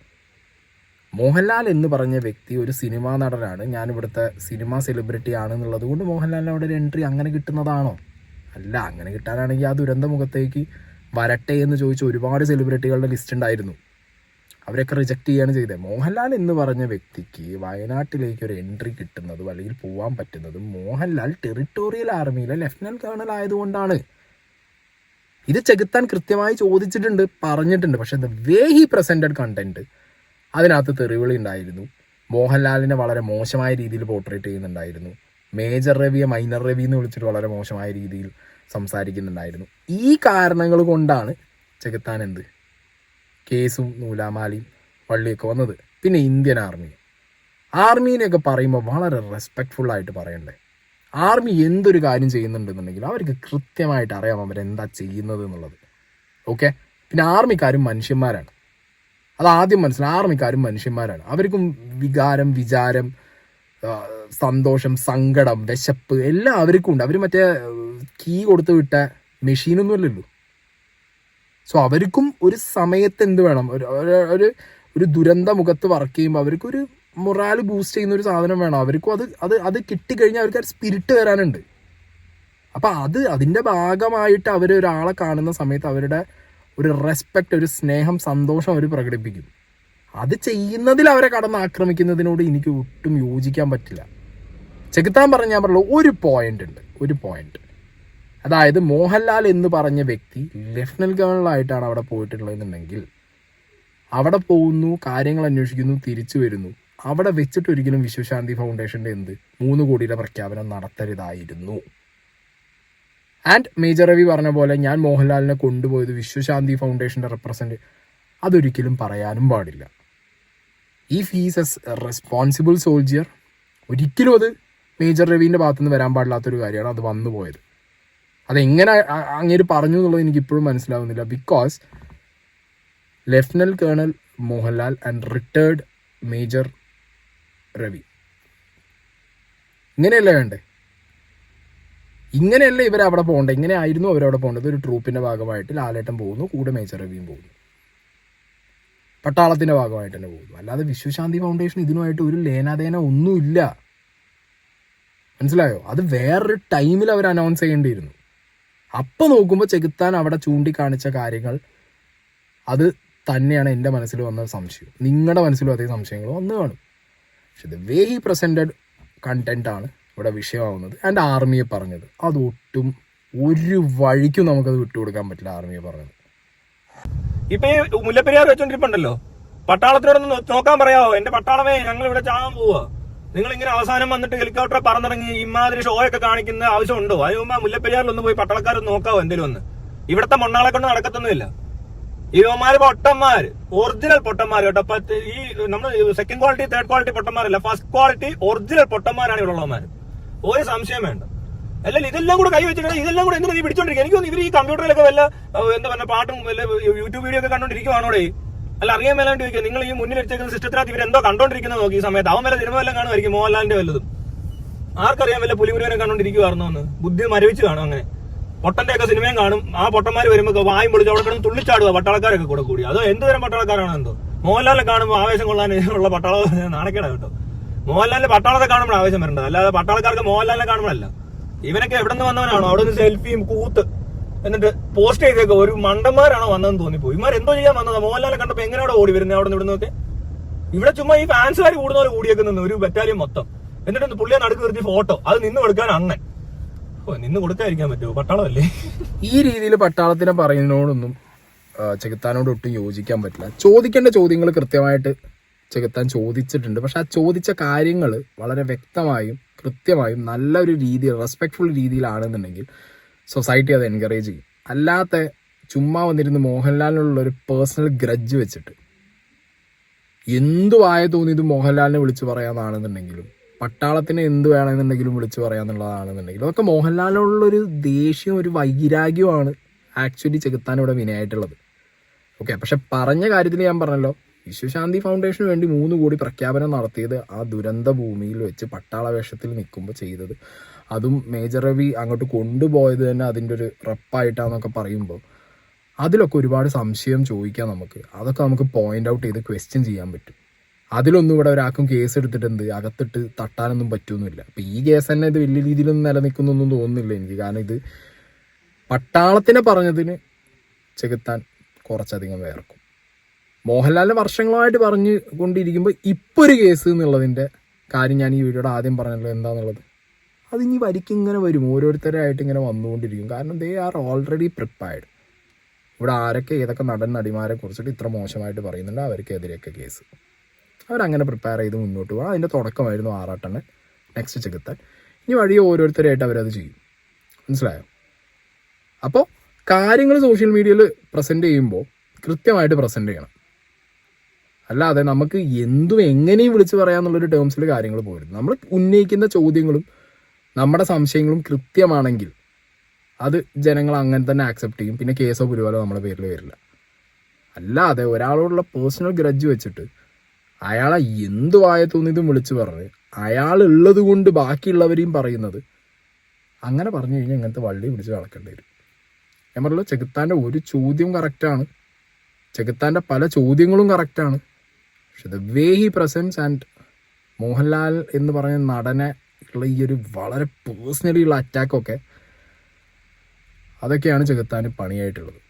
മോഹൻലാൽ എന്ന് പറഞ്ഞ വ്യക്തി ഒരു സിനിമാ നടനാണ്. ഞാനിവിടുത്തെ സിനിമ സെലിബ്രിറ്റി ആണെന്നുള്ളത് കൊണ്ട് മോഹൻലാലിന് അവിടെ ഒരു എൻട്രി അങ്ങനെ കിട്ടുന്നതാണോ? അല്ല അങ്ങനെ കിട്ടാനാണെങ്കിൽ ആ ദുരന്ത മുഖത്തേക്ക് വരട്ടെ എന്ന് ചോദിച്ച ഒരുപാട് സെലിബ്രിറ്റികളുടെ ലിസ്റ്റ് ഉണ്ടായിരുന്നു. അവരൊക്കെ റിജക്റ്റ് ചെയ്യാണ് ചെയ്തത്. മോഹൻലാൽ എന്ന് പറഞ്ഞ വ്യക്തിക്ക് വയനാട്ടിലേക്ക് ഒരു എൻട്രി കിട്ടുന്നതും അല്ലെങ്കിൽ പോകാൻ പറ്റുന്നതും മോഹൻലാൽ ടെറിട്ടോറിയൽ ആർമിയിലെ ലഫ്റ്റനന്റ് കേണൽ ആയതുകൊണ്ടാണ്. ഇത് ചെകുത്താൻ കൃത്യമായി ചോദിച്ചിട്ടുണ്ട് പറഞ്ഞിട്ടുണ്ട്. പക്ഷെ the way he presented content അതിനകത്ത് തെറിവിളി ഉണ്ടായിരുന്നു. മോഹൻലാലിനെ വളരെ മോശമായ രീതിയിൽ പോർട്രേറ്റ് ചെയ്യുന്നുണ്ടായിരുന്നു. മേജർ രവിയെ മൈനർ രവി എന്ന് വിളിച്ചിട്ട് വളരെ മോശമായ രീതിയിൽ സംസാരിക്കുന്നുണ്ടായിരുന്നു. ഈ കാരണങ്ങൾ കൊണ്ടാണ് ചെകുത്താൻ എന്ത് കേസും നൂലാമാലയും വള്ളിയൊക്കെ വന്നത്. പിന്നെ ഇന്ത്യൻ ആർമി. ആർമീനെയൊക്കെ പറയുമ്പോൾ വളരെ റെസ്പെക്ട്ഫുള്ളായിട്ട് പറയണ്ടേ? ആർമി എന്തൊരു കാര്യം ചെയ്യുന്നുണ്ടെന്നുണ്ടെങ്കിൽ അവർക്ക് കൃത്യമായിട്ട് അറിയാം അവരെന്താ ചെയ്യുന്നത് എന്നുള്ളത്. ഓക്കെ പിന്നെ ആർമിക്കാരും മനുഷ്യന്മാരാണ്. അത് ആദ്യം മനസ്സിലായി ആർമിക്കാരും മനുഷ്യന്മാരാണ്. അവർക്കും വികാരം വിചാരം സന്തോഷം സങ്കടം വിശപ്പ് എല്ലാം അവർക്കും ഉണ്ട് അവർ മറ്റേ കീ കൊടുത്ത് വിട്ട മെഷീനൊന്നും അല്ലല്ലോ. സോ അവർക്കും ഒരു സമയത്ത് എന്ത് വേണം? ഒരു ഒരു- ഒരു ദുരന്ത മുഖത്ത് വർക്ക് ചെയ്യുമ്പോൾ അവർക്കൊരു മൊറാൽ ബൂസ്റ്റ് ചെയ്യുന്ന ഒരു സാധനം വേണം. അവർക്കും അത് അത് അത് കിട്ടിക്കഴിഞ്ഞാൽ അവർക്ക് സ്പിരിറ്റ് വരാനുണ്ട്. അപ്പം അത് അതിന്റെ ഭാഗമായിട്ട് അവർ ഒരാളെ കാണുന്ന സമയത്ത് അവരുടെ ഒരു റെസ്പെക്റ്റ് ഒരു സ്നേഹം സന്തോഷം അവർ പ്രകടിപ്പിക്കും. അത് ചെയ്യുന്നതിൽ അവരെ കടന്ന് ആക്രമിക്കുന്നതിനോട് എനിക്ക് ഒട്ടും യോജിക്കാൻ പറ്റില്ല. ചെകുത്താൻ പറഞ്ഞ് ഞാൻ പറഞ്ഞു ഒരു പോയിന്റ് ഉണ്ട് ഒരു പോയിന്റ് അതായത് മോഹൻലാൽ എന്ന് പറഞ്ഞ വ്യക്തി ലഫ്റ്റനന്റ് ഗവർണറായിട്ടാണ് അവിടെ പോയിട്ടുള്ളതെന്നുണ്ടെങ്കിൽ അവിടെ പോകുന്നു കാര്യങ്ങൾ അന്വേഷിക്കുന്നു തിരിച്ചു വരുന്നു. അവിടെ വെച്ചിട്ട് ഒരിക്കലും വിശ്വശാന്തി ഫൗണ്ടേഷന്റെ എന്ത്? മൂന്ന് കോടിയുടെ പ്രഖ്യാപനം നടത്തരുതായിരുന്നു. ആൻഡ് മേജർ രവി പറഞ്ഞ പോലെ ഞാൻ മോഹൻലാലിനെ കൊണ്ടുപോയത് വിശ്വശാന്തി ഫൗണ്ടേഷന്റെ റെപ്രസെന്റ് അതൊരിക്കലും പറയാനും പാടില്ല. If he's as responsible soldier ഒരിക്കലും അത് മേജർ രവീന്റെ ഭാഗത്തുനിന്ന് വരാൻ പാടില്ലാത്തൊരു കാര്യമാണ് അത് വന്നു പോയത് അതെങ്ങനെ അങ്ങേര് പറഞ്ഞു എന്നുള്ളത് എനിക്ക് ഇപ്പോഴും മനസ്സിലാവുന്നില്ല. Because lieutenant colonel Mohanlal and retired major Ravi ഇങ്ങനെയല്ലേ വേണ്ടേ? ഇങ്ങനെയല്ല ഇവർ അവിടെ പോകേണ്ടത് ഇങ്ങനെയായിരുന്നു അവരവിടെ പോകേണ്ടത് ഒരു ട്രൂപ്പിന്റെ ഭാഗമായിട്ട് ലാലേട്ടൻ പോകുന്നു കൂടെ മേജർ രവിയും പോകുന്നു. പട്ടാളത്തിന്റെ ഭാഗമായിട്ട് തന്നെ പോകുന്നു. അല്ലാതെ വിശ്വശാന്തി ഫൗണ്ടേഷൻ ഇതിനുമായിട്ട് ഒരു ലേനാദേന ഒന്നുമില്ല. മനസ്സിലായോ? അത് വേറൊരു ടൈമിൽ അവർ അനൗൺസ് ചെയ്യേണ്ടിയിരുന്നു. അപ്പൊ നോക്കുമ്പോൾ ചെകുത്താൻ അവിടെ ചൂണ്ടിക്കാണിച്ച കാര്യങ്ങൾ അത് തന്നെയാണ് എന്റെ മനസ്സിൽ വന്ന സംശയം. നിങ്ങളുടെ മനസ്സിലും അതേ സംശയങ്ങൾ വന്നു കാണും. പക്ഷെ the way he presented content ആണ് ഇവിടെ വിഷയമാവുന്നത്. ആൻഡ് ആർമിയെ പറഞ്ഞത്. അതൊട്ടും ഒരു വഴിക്കും നമുക്കത് വിട്ടുകൊടുക്കാൻ പറ്റില്ല ആർമിയെ പറഞ്ഞത്. ഇപ്പൊ ഈ മുല്ലപ്പെരിയാർ വെച്ചോണ്ടിരിപ്പുണ്ടല്ലോ. പട്ടാളത്തിനോടൊന്ന് നോക്കാൻ പറയാവോ? എന്റെ പട്ടാളമേ ഞങ്ങൾ ഇവിടെ ചാകാൻ പോവാ. നിങ്ങൾ ഇങ്ങനെ അവസാനം വന്നിട്ട് ഹെലികോപ്റ്റർ പറന്നിറങ്ങി ഇമാതിരി ഷോ ഒക്കെ കാണിക്കുന്ന ആവശ്യമുണ്ടോ? മുല്ലപ്പെരിയാറിൽ ഒന്ന് പോയി പട്ടാളക്കാരൊന്ന് നോക്കാവോ എന്തെങ്കിലും ഒന്ന്? ഇവിടത്തെ മണ്ണാളെ കൊണ്ട് നടക്കത്തൊന്നുമില്ല. ഇവന്മാര് പൊട്ടന്മാർ ഒറിജിനൽ പൊട്ടന്മാർ കേട്ടോ. അപ്പൊ ഈ നമ്മൾ സെക്കൻഡ് ക്വാളിറ്റി തേർഡ് ക്വാളിറ്റി പൊട്ടന്മാരല്ല ഫസ്റ്റ് ക്വാളിറ്റി ഒറിജിനൽ പൊട്ടന്മാരാണ് ഇവിടെ ഉള്ളവന്മാര്. ഒരു സംശയം വേണ്ട. അല്ലെങ്കിൽ ഇതെല്ലാം കൂടെ കൈ വെച്ചിട്ട് ഇതെല്ലാം കൂടെ എന്തിനാ നീ പിടിച്ചോണ്ടിരിക്കുക എനിക്കൊന്നും ഇവർ ഈ കമ്പ്യൂട്ടറിലൊക്കെ വല്ല എന്താ പറയുക പാട്ടും വല്ല യൂട്യൂബ് വീഡിയോ ഒക്കെ കണ്ടോണ്ടിരിക്കുവാണോടെ? അല്ല അറിയാൻ മേലാണ്ട് ചോദിക്കുക നിങ്ങൾ ഈ മുന്നിൽ വെച്ചേക്കുന്ന സിസ്റ്റത്തിനകത്ത് എന്തോ കണ്ടോണ്ടിരിക്കുന്നത് നോക്കി ഈ സമയത്ത്. അവൻ വല്ല സിനിമ എല്ലാം കാണുമായിരിക്കും മോഹൻലാലിന്റെ വല്ലതും. ആർക്കറിയാൻ വല്ല പുലിമുരുവനെ കണ്ടോണ്ടിരിക്കുവായിരുന്നു എന്ന്. ബുദ്ധി മരവിച്ച് കാണും അങ്ങനെ. പൊട്ടന്റെ ഒക്കെ സിനിമയും കാണും. ആ പൊട്ടന്മാർ വരുമ്പോൾ വായും പൊളിച്ച് അവിടെ കിടന്ന് തുള്ളിച്ചാടുക പട്ടാളക്കാരൊക്കെ കൂടെ കൂടി. അതോ എന്ത് തരം പട്ടാളക്കാരാണോ എന്തോ? മോഹൻലാലിനെ കാണുമ്പോൾ ആവേശം കൊള്ളാൻ ഉള്ള പട്ടാള നാണക്കേടാ കേട്ടോ. മോഹൻലാലിന്റെ പട്ടാളത്തെ കാണുമ്പോൾ ആവേശം വരേണ്ടത്. അല്ലാതെ പട്ടാളക്കാർക്ക് മോഹൻലാലിനെ കാണുമ്പോഴല്ല. ഇവനൊക്കെ എവിടെ നിന്ന് വന്നവനാണോ? അവിടെ നിന്ന് സെൽഫിയും കൂത്ത്. എന്നിട്ട് പോസ്റ്റ് ചെയ്തേക്ക് ഒരു മണ്ടന്മാരാണോ വന്നതെന്ന് തോന്നിപ്പോയി. ഇമാർ എന്തോ ചെയ്യാൻ വന്നത്. മോഹൻലാലിനെ കണ്ടപ്പോ എങ്ങനെ അവിടെ ഓടി വരുന്നത് അവിടെ നിന്ന് ഇവിടുന്നൊക്കെ ഇവിടെ ചുമ്മാ ഈ ഫാൻസുകാർ കൂടുന്നവർ കൂടിയേക്കുന്നു ഒരു ബറ്റാലിയൻ മൊത്തം. എന്നിട്ട് പുള്ളിയെ നടുക്ക് നിർത്തി ഫോട്ടോ അത് നിന്ന് കൊടുക്കാൻ അണ്ണൻ. നിന്ന് കൊടുക്കാതിരിക്കാൻ പറ്റുമോ? പട്ടാളമല്ലേ? ഈ രീതിയിൽ പട്ടാളത്തിനെ പറയുന്നതിനോടൊന്നും ചെകുത്താനോട് ഒട്ടും യോജിക്കാൻ പറ്റില്ല. ചോദിക്കേണ്ട ചോദ്യങ്ങൾ കൃത്യമായിട്ട് ചെകുത്താൻ ചോദിച്ചിട്ടുണ്ട്. പക്ഷെ ആ ചോദിച്ച കാര്യങ്ങൾ വളരെ വ്യക്തമായും കൃത്യമായും നല്ലൊരു രീതിയിൽ റെസ്പെക്ട്ഫുൾ രീതിയിലാണെന്നുണ്ടെങ്കിൽ സൊസൈറ്റി അത് എൻകറേജ് ചെയ്യും. അല്ലാത്ത ചുമ്മാ വന്നിരുന്ന് മോഹൻലാലിനുള്ള ഒരു പേഴ്സണൽ ഗ്രഡ്ജ് വെച്ചിട്ട്. എന്തു തോന്നി തോന്നിയത് മോഹൻലാലിനെ വിളിച്ചു പറയാമെന്നാണെന്നുണ്ടെങ്കിലും പട്ടാളത്തിന് എന്ത് വേണമെന്നുണ്ടെങ്കിലും വിളിച്ചു പറയാമെന്നുള്ളതാണെന്നുണ്ടെങ്കിലും അതൊക്കെ മോഹൻലാലിനുള്ളൊരു ദേഷ്യവും ഒരു വൈരാഗ്യമാണ് ആക്ച്വലി ചെകുത്താൻ ഇവിടെ വിനയായിട്ടുള്ളത്. ഓക്കെ പക്ഷെ പറഞ്ഞ കാര്യത്തിൽ ഞാൻ പറഞ്ഞല്ലോ വിശ്വശാന്തി ഫൗണ്ടേഷന് വേണ്ടി മൂന്ന് കോടി പ്രഖ്യാപനം നടത്തിയത് ആ ദുരന്ത ഭൂമിയിൽ വെച്ച് പട്ടാള വേഷത്തിൽ നിൽക്കുമ്പോൾ ചെയ്തത്. അതും മേജർ രവി അങ്ങോട്ട് കൊണ്ടുപോയത് തന്നെ അതിന്റെ ഒരു റപ്പായിട്ടാന്നൊക്കെ പറയുമ്പോൾ അതിലൊക്കെ ഒരുപാട് സംശയം ചോദിക്കാം നമുക്ക്. അതൊക്കെ നമുക്ക് പോയിന്റ് ഔട്ട് ചെയ്ത് ക്വസ്റ്റ്യൻ ചെയ്യാൻ പറ്റും. അതിലൊന്നും ഇവിടെ ഒരാൾക്കും കേസ് എടുത്തിട്ട് എന്ത്? അകത്തിട്ട് തട്ടാനൊന്നും പറ്റുന്നില്ല അപ്പം ഈ കേസ് തന്നെ ഇത് വലിയ രീതിയിലൊന്നും നിലനിൽക്കുന്നൊന്നും തോന്നുന്നില്ല എനിക്ക്. കാരണം ഇത് പട്ടാളത്തിനെ പറഞ്ഞതിന് ചെകുത്താൻ കുറച്ചധികം വേർക്കും മോഹൻലാലിനെ വർഷങ്ങളായിട്ട് പറഞ്ഞു കൊണ്ടിരിക്കുമ്പോൾ ഇപ്പോൾ ഒരു കേസ് എന്നുള്ളതിന്റെ കാര്യം ഞാൻ ഈ വീഡിയോയുടെ ആദ്യം പറഞ്ഞല്ലോ എന്താണെന്നുള്ളത് അതിനി വരിക്ക് ഇങ്ങനെ വരും. ഓരോരുത്തരായിട്ട് ഇങ്ങനെ വന്നുകൊണ്ടിരിക്കും. കാരണം ദേ ആർ ഓൾറെഡി പ്രിപ്പയർഡ് ഇവിടെ ആരൊക്കെ ഏതൊക്കെ നടൻ നടിമാരെ കുറിച്ചിട്ട് ഇത്ര മോശമായിട്ട് പറയുന്നുണ്ട് അവർക്കെതിരെയൊക്കെ കേസ് അവരങ്ങനെ പ്രിപ്പയർ ചെയ്ത് മുന്നോട്ട് പോകണം അതിന്റെ തുടക്കമായിരുന്നു ആറാട്ടണ് നെക്സ്റ്റ് ചെകുത്താൻ. ഇനി വഴി ഓരോരുത്തരായിട്ട് അവരത് ചെയ്യും. മനസ്സിലായോ? അപ്പോൾ കാര്യങ്ങൾ സോഷ്യൽ മീഡിയയിൽ പ്രസന്റ് ചെയ്യുമ്പോൾ കൃത്യമായിട്ട് പ്രസന്റ് ചെയ്യണം. അല്ലാതെ നമുക്ക് എന്തും എങ്ങനെയും വിളിച്ച് പറയാമെന്നുള്ളൊരു ടേംസിൽ കാര്യങ്ങൾ പോരുന്നു നമ്മൾ ഉന്നയിക്കുന്ന ചോദ്യങ്ങളും നമ്മുടെ സംശയങ്ങളും കൃത്യമാണെങ്കിൽ അത് ജനങ്ങൾ അങ്ങനെ തന്നെ ആക്സെപ്റ്റ് ചെയ്യും. പിന്നെ കേസോ പുരുവാലോ നമ്മുടെ പേരിൽ വരില്ല. അല്ലാതെ ഒരാളോടുള്ള പേഴ്സണൽ ഗ്രഡ്ജ് വെച്ചിട്ട് അയാളെ എന്ത് വായ തോന്നിയതും വിളിച്ച് പറഞ്ഞ് അയാൾ ഉള്ളത് കൊണ്ട് ബാക്കിയുള്ളവരെയും പറയുന്നത് അങ്ങനെ പറഞ്ഞു കഴിഞ്ഞാൽ ഇങ്ങനത്തെ വള്ളി പിടിച്ച് നടക്കേണ്ടി വരും. ഞാൻ പറഞ്ഞല്ലോ ചെകുത്താന്റെ ഒരു ചോദ്യം കറക്റ്റാണ് ചെകുത്താന്റെ പല ചോദ്യങ്ങളും കറക്റ്റാണ് പക്ഷെ the way he presents and Mohanlal എന്ന് പറഞ്ഞ നടനെ ഉള്ള ഈ ഒരു വളരെ പേഴ്സണലി ഉള്ള അറ്റാക്കൊക്കെ അതൊക്കെയാണ് ചെകുത്താന് പണിയായിട്ടുള്ളത്.